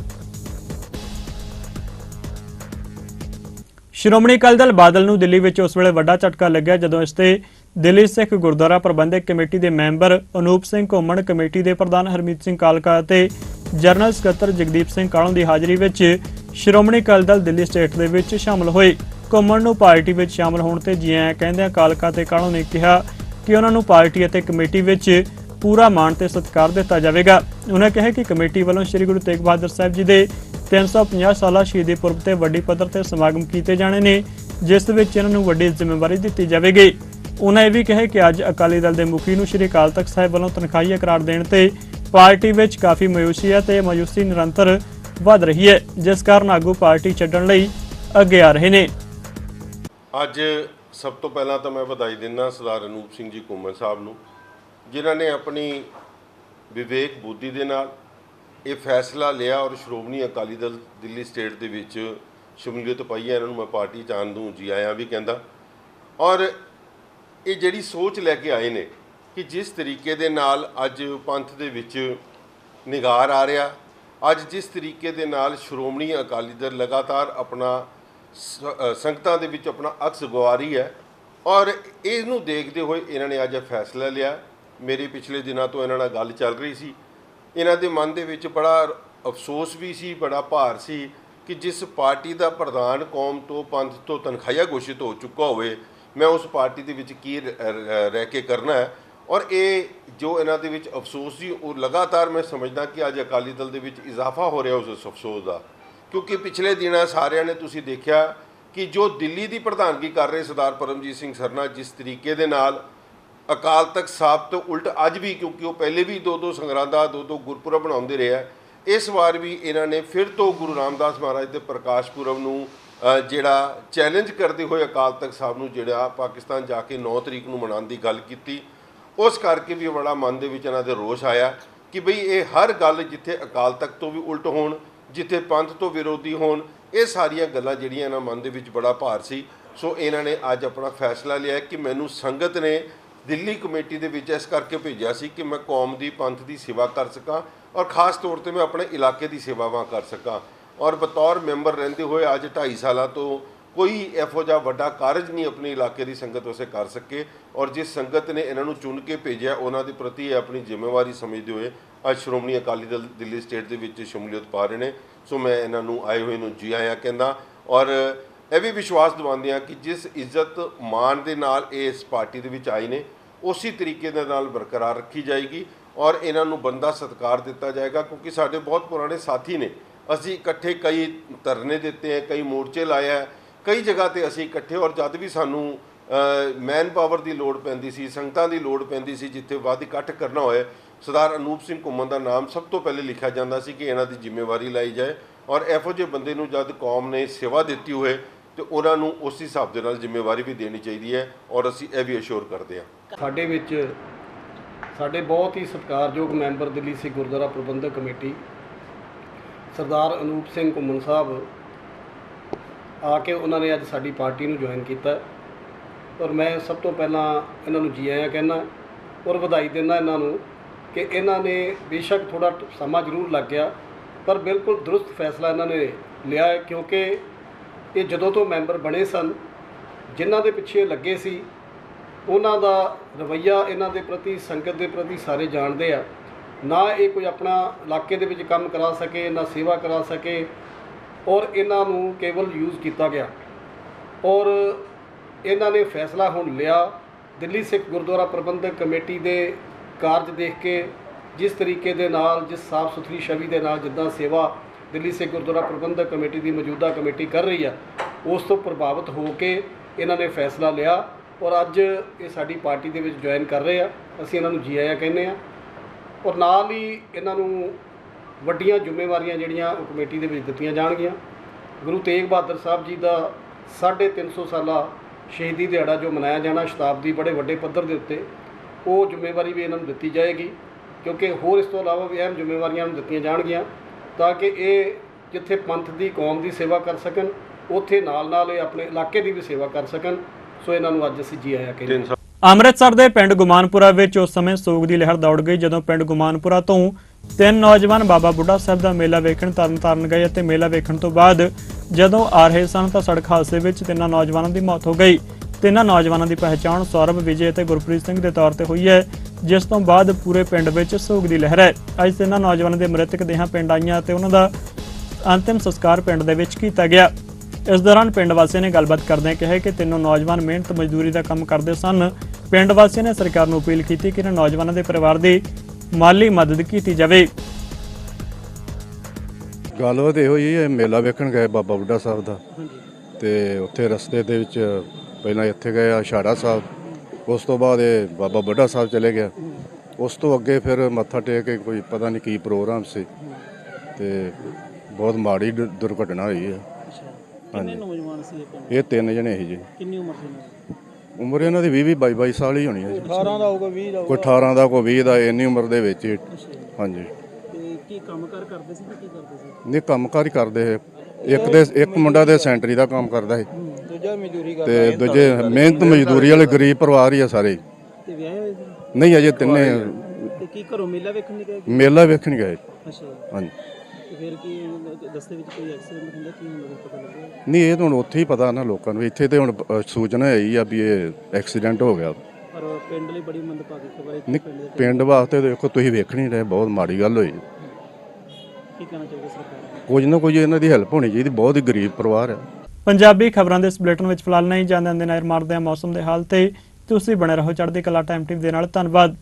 ਸ਼੍ਰੋਮਣੀ ਅਕਾਲੀ ਦਲ ਬਾਦਲ ਨੂੰ ਦਿੱਲੀ ਵਿੱਚ ਉਸ ਵੇਲੇ ਵੱਡਾ ਝਟਕਾ ਲੱਗਿਆ ਜਦੋਂ ਇਸ ਤੇ ਦਿੱਲੀ ਸਿੱਖ ਗੁਰਦੁਆਰਾ ਪ੍ਰਬੰਧਕ ਕਮੇਟੀ ਦੇ ਮੈਂਬਰ ਅਨੂਪ ਸਿੰਘ ਘੁੰਮਣ ਕਮੇਟੀ ਦੇ ਪ੍ਰਧਾਨ ਹਰਮੀਤ ਸਿੰਘ ਕਾਲਕਾ ਅਤੇ ਜਨਰਲ ਸਕੱਤਰ ਜਗਦੀਪ ਸਿੰਘ ਕਾਲੋਂ ਦੀ ਹਾਜ਼ਰੀ ਵਿੱਚ ਸ਼੍ਰੋਮਣੀ ਅਕਾਲੀ ਦਲ ਦਿੱਲੀ ਸਟੇਟ ਦੇ ਵਿੱਚ ਸ਼ਾਮਲ ਹੋਏ। ਘੁੰਮਣ ਨੂੰ ਪਾਰਟੀ ਵਿੱਚ ਸ਼ਾਮਲ ਹੋਣ ਤੇ ਜੀ ਕਹਿੰਦਿਆਂ ਕਾਲਕਾ ਤੇ ਕਾਲੋਂ ਨੇ ਕਿਹਾ ਕਿ ਉਹਨਾਂ ਨੂੰ ਪਾਰਟੀ ਅਤੇ ਕਮੇਟੀ ਵਿੱਚ ਪੂਰਾ ਮਾਣ ਤੇ ਸਤਿਕਾਰ ਦਿੱਤਾ ਜਾਵੇਗਾ। ਉਹਨਾਂ ਕਿਹਾ ਕਿ ਕਮੇਟੀ ਵੱਲੋਂ ਸ੍ਰੀ ਗੁਰੂ ਤੇਗ ਬਹਾਦਰ ਸਾਹਿਬ ਜੀ ਦੇ 350 ਸਾਲਾ ਸ਼ਹੀਦੀ ਪੁਰਬ ਤੇ ਵੱਡੀ ਪੱਧਰ ਤੇ ਸਮਾਗਮ ਕੀਤੇ ਜਾਣੇ ਨੇ, ਜਿਸ ਵਿੱਚ ਇਹਨਾਂ ਨੂੰ ਵੱਡੀ ਜ਼ਿੰਮੇਵਾਰੀ ਦਿੱਤੀ ਜਾਵੇਗੀ। ਉਹਨਾਂ ਇਹ ਵੀ ਕਿਹਾ ਕਿ ਅੱਜ ਅਕਾਲੀ ਦਲ ਦੇ ਮੁਖੀ ਨੂੰ ਸ੍ਰੀ ਅਕਾਲ ਤਖਤ ਸਾਹਿਬ ਵੱਲੋਂ ਤਨਖਾਹੀਆ ਕਰਾਰ ਦੇਣ ਤੇ ਪਾਰਟੀ ਵਿੱਚ ਕਾਫੀ ਮਾਯੂਸੀ ਹੈ ਤੇ ਮਾਯੂਸੀ ਨਿਰੰਤਰ ਵੱਧ ਰਹੀ ਹੈ, ਜਿਸ ਕਾਰਨ ਆਗੂ ਪਾਰਟੀ ਛੱਡਣ ਲਈ ਅੱਗੇ ਆ ਰਹੇ ਨੇ। ਅੱਜ ਸਭ ਤੋਂ ਪਹਿਲਾਂ ਤਾਂ ਮੈਂ ਵਧਾਈ ਦਿੰਦਾ ਸਰਦਾਰ ਅਨੂਪ ਸਿੰਘ ਜੀ ਘੁੰਮਣ ਸਾਹਿਬ ਨੂੰ, ਜਿਨ੍ਹਾਂ ਨੇ ਆਪਣੀ ਵਿਵੇਕ ਬੁੱਧੀ ਦੇ ਨਾਲ ਇਹ ਫੈਸਲਾ ਲਿਆ ਔਰ ਸ਼੍ਰੋਮਣੀ ਅਕਾਲੀ ਦਲ ਦਿੱਲੀ ਸਟੇਟ ਦੇ ਵਿੱਚ ਸ਼ਮੂਲੀਅਤ ਪਾਈ ਹੈ। ਇਹਨਾਂ ਨੂੰ ਮੈਂ ਪਾਰਟੀ 'ਚ ਚਾਣ ਨੂੰ ਜੀ ਆਇਆਂ ਵੀ ਕਹਿੰਦਾ। ਔਰ ਇਹ ਜਿਹੜੀ ਸੋਚ ਲੈ ਕੇ ਆਏ ਨੇ ਕਿ ਜਿਸ ਤਰੀਕੇ ਦੇ ਨਾਲ ਅੱਜ ਪੰਥ ਦੇ ਵਿੱਚ ਨਿਗਾਰ ਆ ਰਿਹਾ, ਅੱਜ ਜਿਸ ਤਰੀਕੇ ਦੇ ਨਾਲ ਸ਼੍ਰੋਮਣੀ ਅਕਾਲੀ ਦਲ ਲਗਾਤਾਰ ਆਪਣਾ ਸ- ਸੰਗਤਾਂ ਦੇ ਵਿੱਚ ਆਪਣਾ ਅਕਸ ਗਵਾ ਰਹੀ ਹੈ। ਔਰ ਇਹਨੂੰ ਦੇਖਦੇ ਹੋਏ ਇਹਨਾਂ ਨੇ ਅੱਜ ਫੈਸਲਾ ਲਿਆ। ਮੇਰੀ ਪਿਛਲੇ ਦਿਨਾਂ ਤੋਂ ਇਹਨਾਂ ਨਾਲ ਗੱਲ ਚੱਲ ਰਹੀ ਸੀ। ਇਹਨਾਂ ਦੇ ਮਨ ਦੇ ਵਿੱਚ ਬੜਾ ਅਫਸੋਸ ਵੀ ਸੀ, ਬੜਾ ਭਾਰ ਸੀ ਕਿ ਜਿਸ ਪਾਰਟੀ ਦਾ ਪ੍ਰਧਾਨ ਕੌਮ ਤੋਂ ਪੰਥ ਤੋਂ ਤਨਖਾਹੀਆ ਘੋਸ਼ਿਤ ਹੋ ਚੁੱਕਾ ਹੋਵੇ, ਮੈਂ ਉਸ ਪਾਰਟੀ ਦੇ ਵਿੱਚ ਕੀ ਰਹਿ ਕੇ ਕਰਨਾ ਹੈ? ਔਰ ਇਹ ਜੋ ਇਹਨਾਂ ਦੇ ਵਿੱਚ ਅਫਸੋਸ ਸੀ, ਉਹ ਲਗਾਤਾਰ ਮੈਂ ਸਮਝਦਾ ਕਿ ਅੱਜ ਅਕਾਲੀ ਦਲ ਦੇ ਵਿੱਚ ਇਜ਼ਾਫਾ ਹੋ ਰਿਹਾ ਉਸ ਅਫਸੋਸ ਦਾ। ਕਿਉਂਕਿ ਪਿਛਲੇ ਦਿਨਾਂ ਸਾਰਿਆਂ ਨੇ ਤੁਸੀਂ ਦੇਖਿਆ ਕਿ ਜੋ ਦਿੱਲੀ ਦੀ ਪ੍ਰਧਾਨਗੀ ਕਰ ਰਹੇ ਸਰਦਾਰ ਪਰਮਜੀਤ ਸਿੰਘ ਸਰਨਾ ਜਿਸ ਤਰੀਕੇ ਦੇ ਨਾਲ ਅਕਾਲ ਤਖਤ ਸਾਹਿਬ ਤੋਂ ਉਲਟ ਅੱਜ ਵੀ, ਕਿਉਂਕਿ ਉਹ ਪਹਿਲੇ ਵੀ ਦੋ ਦੋ ਸੰਗਰਾਂਦਾ ਦੋ ਦੋ ਗੁਰਪੁਰਬ ਬਣਾਉਂਦੇ ਰਹੇ ਇਸ ਵਾਰ ਵੀ ਇਹਨਾਂ ਨੇ ਫਿਰ ਤੋਂ ਗੁਰੂ ਰਾਮਦਾਸ ਮਹਾਰਾਜ ਦੇ ਪ੍ਰਕਾਸ਼ ਪੁਰਬ ਨੂੰ ਜਿਹੜਾ ਚੈਲੰਜ ਕਰਦੇ ਹੋਏ ਅਕਾਲ ਤਖਤ ਸਾਹਿਬ ਨੂੰ, ਜਿਹੜਾ ਪਾਕਿਸਤਾਨ ਜਾ ਕੇ 9 ਤਰੀਕ ਨੂੰ ਮਨਾਉਣ ਦੀ ਗੱਲ ਕੀਤੀ। ਉਸ ਕਰਕੇ ਵੀ ਬੜਾ ਮਨ ਦੇ ਵਿੱਚ ਇਹਨਾਂ ਦੇ ਰੋਸ਼ ਆਇਆ ਕਿ ਬਈ ਇਹ ਹਰ ਗੱਲ ਜਿੱਥੇ ਅਕਾਲ ਤਖਤ ਤੋਂ ਵੀ ਉਲਟ ਹੋਣ, ਜਿੱਥੇ ਪੰਥ ਤੋਂ ਵਿਰੋਧੀ ਹੋਣ, ਇਹ ਸਾਰੀਆਂ ਗੱਲਾਂ ਜਿਹੜੀਆਂ ਇਹਨਾਂ ਮਨ ਦੇ ਵਿੱਚ ਬੜਾ ਭਾਰ ਸੀ। ਸੋ ਇਹਨਾਂ ਨੇ ਅੱਜ ਆਪਣਾ ਫੈਸਲਾ ਲਿਆ ਕਿ ਮੈਨੂੰ ਸੰਗਤ ਨੇ ਦਿੱਲੀ ਕਮੇਟੀ ਦੇ ਵਿੱਚ ਇਸ ਕਰਕੇ ਭੇਜਿਆ ਸੀ ਕਿ ਮੈਂ ਕੌਮ ਦੀ ਪੰਥ ਦੀ ਸੇਵਾ ਕਰ ਸਕਾਂ ਔਰ ਖਾਸ ਤੌਰ ਤੇ ਮੈਂ ਆਪਣੇ ਇਲਾਕੇ ਦੀ ਸੇਵਾਵਾਂ ਕਰ ਸਕਾਂ। ਔਰ ਬਤੌਰ ਮੈਂਬਰ ਰਹਿੰਦੇ ਹੋਏ ਅੱਜ 2.5 ਸਾਲਾਂ ਤੋਂ ਕੋਈ ਇਹੋ ਜਿਹਾ ਵੱਡਾ ਕਾਰਜ ਨਹੀਂ ਆਪਣੇ ਇਲਾਕੇ ਦੀ ਸੰਗਤ ਵਾਸਤੇ ਕਰ ਸਕੇ ਔਰ ਜਿਸ ਸੰਗਤ ਨੇ ਇਹਨਾਂ ਨੂੰ ਚੁਣ ਕੇ ਭੇਜਿਆ, ਉਹਨਾਂ ਦੇ ਪ੍ਰਤੀ ਇਹ ਆਪਣੀ ਜ਼ਿੰਮੇਵਾਰੀ ਸਮਝਦੇ ਹੋਏ ਅੱਜ ਸ਼੍ਰੋਮਣੀ ਅਕਾਲੀ ਦਲ ਦਿੱਲੀ ਸਟੇਟ ਦੇ ਵਿੱਚ ਸ਼ਮੂਲੀਅਤ ਪਾ ਰਹੇ ਨੇ। ਸੋ ਮੈਂ ਇਹਨਾਂ ਨੂੰ ਆਏ ਹੋਏ ਨੂੰ ਜੀ ਆਇਆਂ ਕਹਿੰਦਾ ਔਰ ਇਹ ਵੀ ਵਿਸ਼ਵਾਸ ਦਿਵਾਉਂਦੇ ਆ ਕਿ ਜਿਸ ਇੱਜ਼ਤ ਮਾਣ ਦੇ ਨਾਲ ਇਹ ਇਸ ਪਾਰਟੀ ਦੇ ਵਿੱਚ ਆਏ ਨੇ, ਉਸੇ ਤਰੀਕੇ ਦੇ ਨਾਲ ਬਰਕਰਾਰ ਰੱਖੀ ਜਾਏਗੀ ਔਰ ਇਹਨਾਂ ਨੂੰ ਬੰਦਾ ਸਤਕਾਰ ਦਿੱਤਾ ਜਾਏਗਾ ਕਿਉਂਕਿ ਸਾਡੇ ਬਹੁਤ ਪੁਰਾਣੇ ਸਾਥੀ ਨੇ। ਅਸੀਂ ਇਕੱਠੇ ਕਈ ਧਰਨੇ ਦਿੱਤੇ ਹੈ, ਕਈ ਮੋਰਚੇ ਲਾਏ ਹੈ, ਕਈ ਜਗ੍ਹਾ ਤੇ ਅਸੀਂ ਇਕੱਠੇ ਔਰ ਜਦ ਵੀ ਸਾਨੂੰ ਮੈਨ ਪਾਵਰ ਦੀ ਲੋੜ ਪੈਂਦੀ ਸੀ, ਸੰਗਤਾਂ ਦੀ ਲੋੜ ਪੈਂਦੀ ਸੀ, ਜਿੱਥੇ ਵੱਧ ਇਕੱਠ ਕਰਨਾ ਹੋਏ, ਸਰਦਾਰ ਅਨੂਪ ਸਿੰਘ ਘੁੰਮਣ ਦਾ ਨਾਮ ਸਭ ਤੋਂ ਪਹਿਲੇ ਲਿਖਿਆ ਜਾਂਦਾ ਸੀ ਕਿ ਇਹਨਾਂ ਦੀ ਜ਼ਿੰਮੇਵਾਰੀ ਲਈ ਜਾਏ ਔਰ ਇਹੋ ਜਿਹੇ ਬੰਦੇ ਨੂੰ ਜਦ ਕੌਮ ਨੇ ਸੇਵਾ ਦਿੱਤੀ ਹੋਏ ਤੇ ਉਹਨਾਂ ਨੂੰ ਉਸ ਹਿਸਾਬ ਦੇ ਨਾਲ ਜ਼ਿੰਮੇਵਾਰੀ ਵੀ ਦੇਣੀ ਚਾਹੀਦੀ ਹੈ ਔਰ ਅਸੀਂ ਇਹ ਵੀ ਅਸ਼ੋਰ ਕਰਦੇ ਹਾਂ। ਸਾਡੇ ਵਿੱਚ ਸਾਡੇ ਬਹੁਤ ਹੀ ਸਤਿਕਾਰਯੋਗ ਮੈਂਬਰ ਦਿੱਲੀ ਸਿੱਖ ਗੁਰਦੁਆਰਾ ਪ੍ਰਬੰਧਕ ਕਮੇਟੀ, ਸਰਦਾਰ ਅਨੂਪ ਸਿੰਘ ਘੁੰਮਣ ਸਾਹਿਬ ਆ ਕੇ ਉਹਨਾਂ ਨੇ ਅੱਜ ਸਾਡੀ ਪਾਰਟੀ ਨੂੰ ਜੁਆਇਨ ਕੀਤਾ। ਔਰ ਮੈਂ ਸਭ ਤੋਂ ਪਹਿਲਾਂ ਇਹਨਾਂ ਨੂੰ ਜੀ ਆਇਆਂ ਕਹਿੰਦਾ ਔਰ ਵਧਾਈ ਦਿੰਦਾ ਇਹਨਾਂ ਨੂੰ ਕਿ ਇਹਨਾਂ ਨੇ ਬੇਸ਼ੱਕ ਥੋੜਾ ਸਮਾਂ ਜ਼ਰੂਰ ਲੱਗ ਗਿਆ, ਪਰ ਬਿਲਕੁਲ ਦਰੁਸਤ ਫੈਸਲਾ ਇਹਨਾਂ ਨੇ ਲਿਆ ਕਿਉਂਕਿ ਇਹ ਜਦੋਂ ਤੋਂ ਮੈਂਬਰ ਬਣੇ ਸਨ, ਜਿਨ੍ਹਾਂ ਦੇ ਪਿੱਛੇ ਲੱਗੇ ਸੀ, ਉਹਨਾਂ ਦਾ ਰਵੱਈਆ ਇਹਨਾਂ ਦੇ ਪ੍ਰਤੀ, ਸੰਗਤ ਦੇ ਪ੍ਰਤੀ ਸਾਰੇ ਜਾਣਦੇ ਆ। ਨਾ ਇਹ ਕੋਈ ਆਪਣਾ ਇਲਾਕੇ ਦੇ ਵਿੱਚ ਕੰਮ ਕਰਾ ਸਕੇ, ਨਾ ਸੇਵਾ ਕਰਾ ਸਕੇ, ਔਰ ਇਹਨਾਂ ਨੂੰ ਕੇਵਲ ਯੂਜ਼ ਕੀਤਾ ਗਿਆ। ਔਰ ਇਹਨਾਂ ਨੇ ਫੈਸਲਾ ਹੁਣ ਲਿਆ, ਦਿੱਲੀ ਸਿੱਖ ਗੁਰਦੁਆਰਾ ਪ੍ਰਬੰਧਕ ਕਮੇਟੀ ਦੇ ਕਾਰਜ ਦੇਖ ਕੇ, ਜਿਸ ਤਰੀਕੇ ਦੇ ਨਾਲ, ਜਿਸ ਸਾਫ਼ ਸੁਥਰੀ ਛਵੀ ਦੇ ਨਾਲ ਜਿੱਦਾਂ ਸੇਵਾ ਦਿੱਲੀ ਸਿੱਖ ਗੁਰਦੁਆਰਾ ਪ੍ਰਬੰਧਕ ਕਮੇਟੀ ਦੀ ਮੌਜੂਦਾ ਕਮੇਟੀ ਕਰ ਰਹੀ ਆ, ਉਸ ਤੋਂ ਪ੍ਰਭਾਵਿਤ ਹੋ ਕੇ ਇਹਨਾਂ ਨੇ ਫੈਸਲਾ ਲਿਆ ਔਰ ਅੱਜ ਇਹ ਸਾਡੀ ਪਾਰਟੀ ਦੇ ਵਿੱਚ ਜੁਆਇਨ ਕਰ ਰਹੇ ਆ। ਅਸੀਂ ਇਹਨਾਂ ਨੂੰ ਜੀ ਆਇਆਂ ਕਹਿੰਦੇ ਆ ਔਰ ਨਾਲ ਹੀ ਇਹਨਾਂ ਨੂੰ ਵੱਡੀਆਂ ਜ਼ਿੰਮੇਵਾਰੀਆਂ ਜਿਹੜੀਆਂ ਉਹ ਕਮੇਟੀ ਦੇ ਵਿੱਚ ਦਿੱਤੀਆਂ ਜਾਣਗੀਆਂ। ਗੁਰੂ ਤੇਗ ਬਹਾਦਰ ਸਾਹਿਬ ਜੀ ਦਾ 350 ਸਾਲਾ ਸ਼ਹੀਦੀ ਦਿਹਾੜਾ ਜੋ ਮਨਾਇਆ ਜਾਣਾ ਸ਼ਤਾਬਦੀ ਬੜੇ ਵੱਡੇ ਪੱਧਰ ਦੇ ਉੱਤੇ, ਉਹ ਜ਼ਿੰਮੇਵਾਰੀ ਵੀ ਇਹਨਾਂ ਨੂੰ ਦਿੱਤੀ ਜਾਏਗੀ ਕਿਉਂਕਿ ਹੋਰ ਇਸ ਤੋਂ ਇਲਾਵਾ ਵੀ ਅਹਿਮ ਜ਼ਿੰਮੇਵਾਰੀਆਂ ਨੂੰ ਦਿੱਤੀਆਂ ਜਾਣਗੀਆਂ। ਤਾਂ ਕਿ ਇਹ ਜਿੱਥੇ ਪੰਥ ਦੀ, ਕੌਮ ਦੀ ਸੇਵਾ ਕਰ ਸਕਣ, ਉੱਥੇ ਨਾਲ ਨਾਲ ਇਹ ਆਪਣੇ ਇਲਾਕੇ ਦੀ ਵੀ ਸੇਵਾ ਕਰ ਸਕਣ। ਸੋ ਇਹਨਾਂ ਨੂੰ ਅੱਜ ਅਸੀਂ ਜੀ ਆਇਆਂ ਕਹਿੰਦੇ ਅੰਮ੍ਰਿਤਸਰ ਦੇ ਪਿੰਡ ਗੁਮਾਨਪੁਰਾ ਵਿੱਚ ਉਸ ਸਮੇਂ ਸੋਗ ਦੀ ਲਹਿਰ ਦੌੜ ਗਈ, ਜਦੋਂ ਪਿੰਡ ਗੁਮਾਨਪੁਰਾ ਤੋਂ ਤਿੰਨ ਨੌਜਵਾਨ ਬਾਬਾ ਬੁੱਢਾ ਸਾਹਿਬ ਦਾ ਮੇਲਾ ਵੇਖਣ ਤਰਨ ਤਾਰਨ ਗਏ ਅਤੇ ਮੇਲਾ ਵੇਖਣ ਤੋਂ ਬਾਅਦ ਜਦੋਂ ਆ ਰਹੇ ਸਨ ਤਾਂ ਸੜਕ ਹਾਦਸੇ ਵਿੱਚ ਤਿੰਨਾਂ ਨੌਜਵਾਨਾਂ ਦੀ ਮੌਤ ਹੋ ਗਈ। ਤਿੰਨਾਂ ਨੌਜਵਾਨਾਂ ਦੀ ਪਹਿਚਾਣ ਸੌਰਵ ਵਿਜੇ ਅਤੇ ਗੁਰਪ੍ਰੀਤ ਸਿੰਘ ਦੇ ਤੌਰ ਤੇ ਹੋਈ ਹੈ ਜਿਸ ਤੋਂ ਬਾਅਦ ਪੂਰੇ ਪਿੰਡ ਵਿੱਚ ਸੋਗ ਦੀ ਲਹਿਰ ਹੈ। ਅੱਜ ਤਿੰਨਾਂ ਨੌਜਵਾਨਾਂ ਦੇ ਮ੍ਰਿਤਕ ਦੇਹਾਂ ਪਿੰਡ ਆਈਆਂ ਅਤੇ ਉਹਨਾਂ ਦਾ ਅੰਤਿਮ ਸੰਸਕਾਰ ਪਿੰਡ ਦੇ ਵਿੱਚ ਕੀਤਾ ਗਿਆ। ਇਸ ਦੌਰਾਨ ਪਿੰਡ ਵਾਸੀਆਂ ਨੇ ਗੱਲਬਾਤ ਕਰਦਿਆਂ ਕਿਹਾ ਕਿ ਤਿੰਨੋਂ ਨੌਜਵਾਨ ਮਿਹਨਤ ਮਜ਼ਦੂਰੀ ਦਾ ਕੰਮ ਕਰਦੇ ਸਨ। ਪਿੰਡ ਵਾਸੀਆਂ ਨੇ ਸਰਕਾਰ ਨੂੰ ਅਪੀਲ ਕੀਤੀ ਕਿ ਇਹਨਾਂ ਨੌਜਵਾਨਾਂ ਦੇ ਪਰਿਵਾਰ ਦੀ ਮਾਲੀ ਮਦਦ ਕੀਤੀ ਜਾਵੇ। ਗੱਲਬਾਤ ਇਹੋ ਹੀ ਹੈ ਮੇਲਾ ਵੇਖਣ ਗਏ ਬਾਬਾ ਬੁੱਢਾ ਸਾਹਿਬ ਦਾ ਤੇ ਉੱਥੇ ਰਸਤੇ ਦੇ ਵਿੱਚ ਪਹਿਲਾਂ ਇੱਥੇ ਗਏ ਆਸ਼ਾੜਾ ਸਾਹਿਬ। ਉਸ ਤੋਂ ਬਾਅਦ ਇਹ ਬਾਬਾ ਬੁੱਢਾ ਸਾਹਿਬ ਚਲੇ ਗਿਆ। ਉਸ ਤੋਂ ਅੱਗੇ ਫਿਰ ਮੱਥਾ ਟੇਕ ਕੇ ਕੋਈ ਪਤਾ ਨਹੀਂ ਕੀ ਪ੍ਰੋਗਰਾਮ ਸੀ ਤੇ ਬਹੁਤ ਮਾੜੀ ਦੁਰਘਟਨਾ ਹੋਈ ਹੈ ਕਿੰਨੇ ਨੌਜਵਾਨ ਸੀ ਇਹ ਤਿੰਨ ਜਣੇ ਸੀ ਜੀ। ਕਿੰਨੀ ਉਮਰ ਸੀ ਇਹਨਾਂ ਦੀ? ਉਮਰ ਇਹਨਾਂ ਦੀ 20 20 22 22 ਸਾਲ ਹੀ ਹੋਣੀ ਹੈ ਜੀ। 18 ਦਾ ਹੋਊਗਾ 20 ਦਾ ਕੋਈ 18 ਦਾ ਕੋਈ 20 ਦਾ ਇੰਨੀ ਉਮਰ ਦੇ ਵਿੱਚ ਹਾਂਜੀ। ਤੇ ਕੀ ਕੰਮ ਕਰ ਕਰਦੇ ਸੀ ਕੀ ਕਰਦੇ ਸੀ? ਨਹੀਂ ਕੰਮਕਾਰ ਹੀ ਕਰਦੇ ਹੈ ਇੱਕ ਦੇ ਇੱਕ ਮੁੰਡਾ ਦੇ ਸੈਂਟਰੀ ਦਾ ਕੰਮ ਕਰਦਾ ਹੈ। ਦੂਜਾ ਮਜ਼ਦੂਰੀ ਤੇ ਦੂਜੇ ਮਿਹਨਤ ਮਜ਼ਦੂਰੀ ਵਾਲੇ ਗਰੀਬ ਪਰਿਵਾਰ ਹੀ ਆ ਸਾਰੇ। ਤੇ ਵਿਆਹੇ ਹੋਏ ਸੀ? ਨਹੀਂ ਅਜੇ ਤਿੰਨੇ ਤੇ ਕੀ ਘਰੋਂ ਮੇਲਾ ਵੇਖਣ ਨਹੀਂ ਗਏ ਮੇਲਾ ਵੇਖਣ ਗਏ। ਅੱਛਾ। ਹਾਂਜੀ। ਤੇ ਫਿਰ ਕੀ ਰਸਤੇ ਵਿੱਚ ਕੋਈ ਐਕਸੀਡੈਂਟ ਹੁੰਦਾ ਕੀ ਹੁੰਦਾ ਕੁਛ ਪਤਾ ਲੱਗਿਆ? ਨਹੀਂ ਇਹ ਤਾਂ ਹੁਣ ਉੱਥੇ ਹੀ ਪਤਾ ਨਾ ਲੋਕਾਂ ਨੂੰ। ਇੱਥੇ ਤੇ ਹੁਣ ਅ, ਸੂਚਨਾ ਆਈ ਆ ਵੀ ਇਹ ਐਕਸੀਡੈਂਟ ਹੋ ਗਿਆ। ਪਰ ਪਿੰਡ ਲਈ ਬੜੀ ਮੰਦਭਾਗੀ ਖਬਰ ਹੈ ਕਿ ਨਹੀਂ ਪਿੰਡ ਦੇ ਪਿੰਡ ਵਾਸਤੇ ਦੇਖੋ ਤੁਸੀਂ ਵੇਖ ਨਹੀਂ ਰਹੇ ਬਹੁਤ ਮਾੜੀ ਗੱਲ ਹੋਈ। ਕੀ ਕਹਿਣਾ ਚਾਹੀਦਾ ਸਰਕਾਰ ਨੂੰ? ਕੁਝ ਨਾ ਕੁਝ ਇਹਨਾਂ ਦੀ ਹੈਲਪ ਹੋਣੀ ਚਾਹੀਦੀ ਬਹੁਤ ਹੀ ਗਰੀਬ ਪਰਿਵਾਰ ਆ ਪੰਜਾਬੀ ਖਬਰਾਂ ਦੇ ਇਸ ਬੁਲੇਟਿਨ ਵਿੱਚ ਫਿਲਹਾਲ ਨਹੀਂ ਜਾਂਦੇ ਅੰਦੇ ਨਜ਼ਰ ਮਾਰਦੇ ਹਾਂ ਮੌਸਮ ਦੇ ਹਾਲ ਤੇ। ਤੁਸੀਂ ਬਣੇ ਰਹੋ ਚੜ੍ਹਦੀ ਕਲਾ ਟਾਈਮ ਟੀਵੀ ਦੇ ਨਾਲ। ਧੰਨਵਾਦ।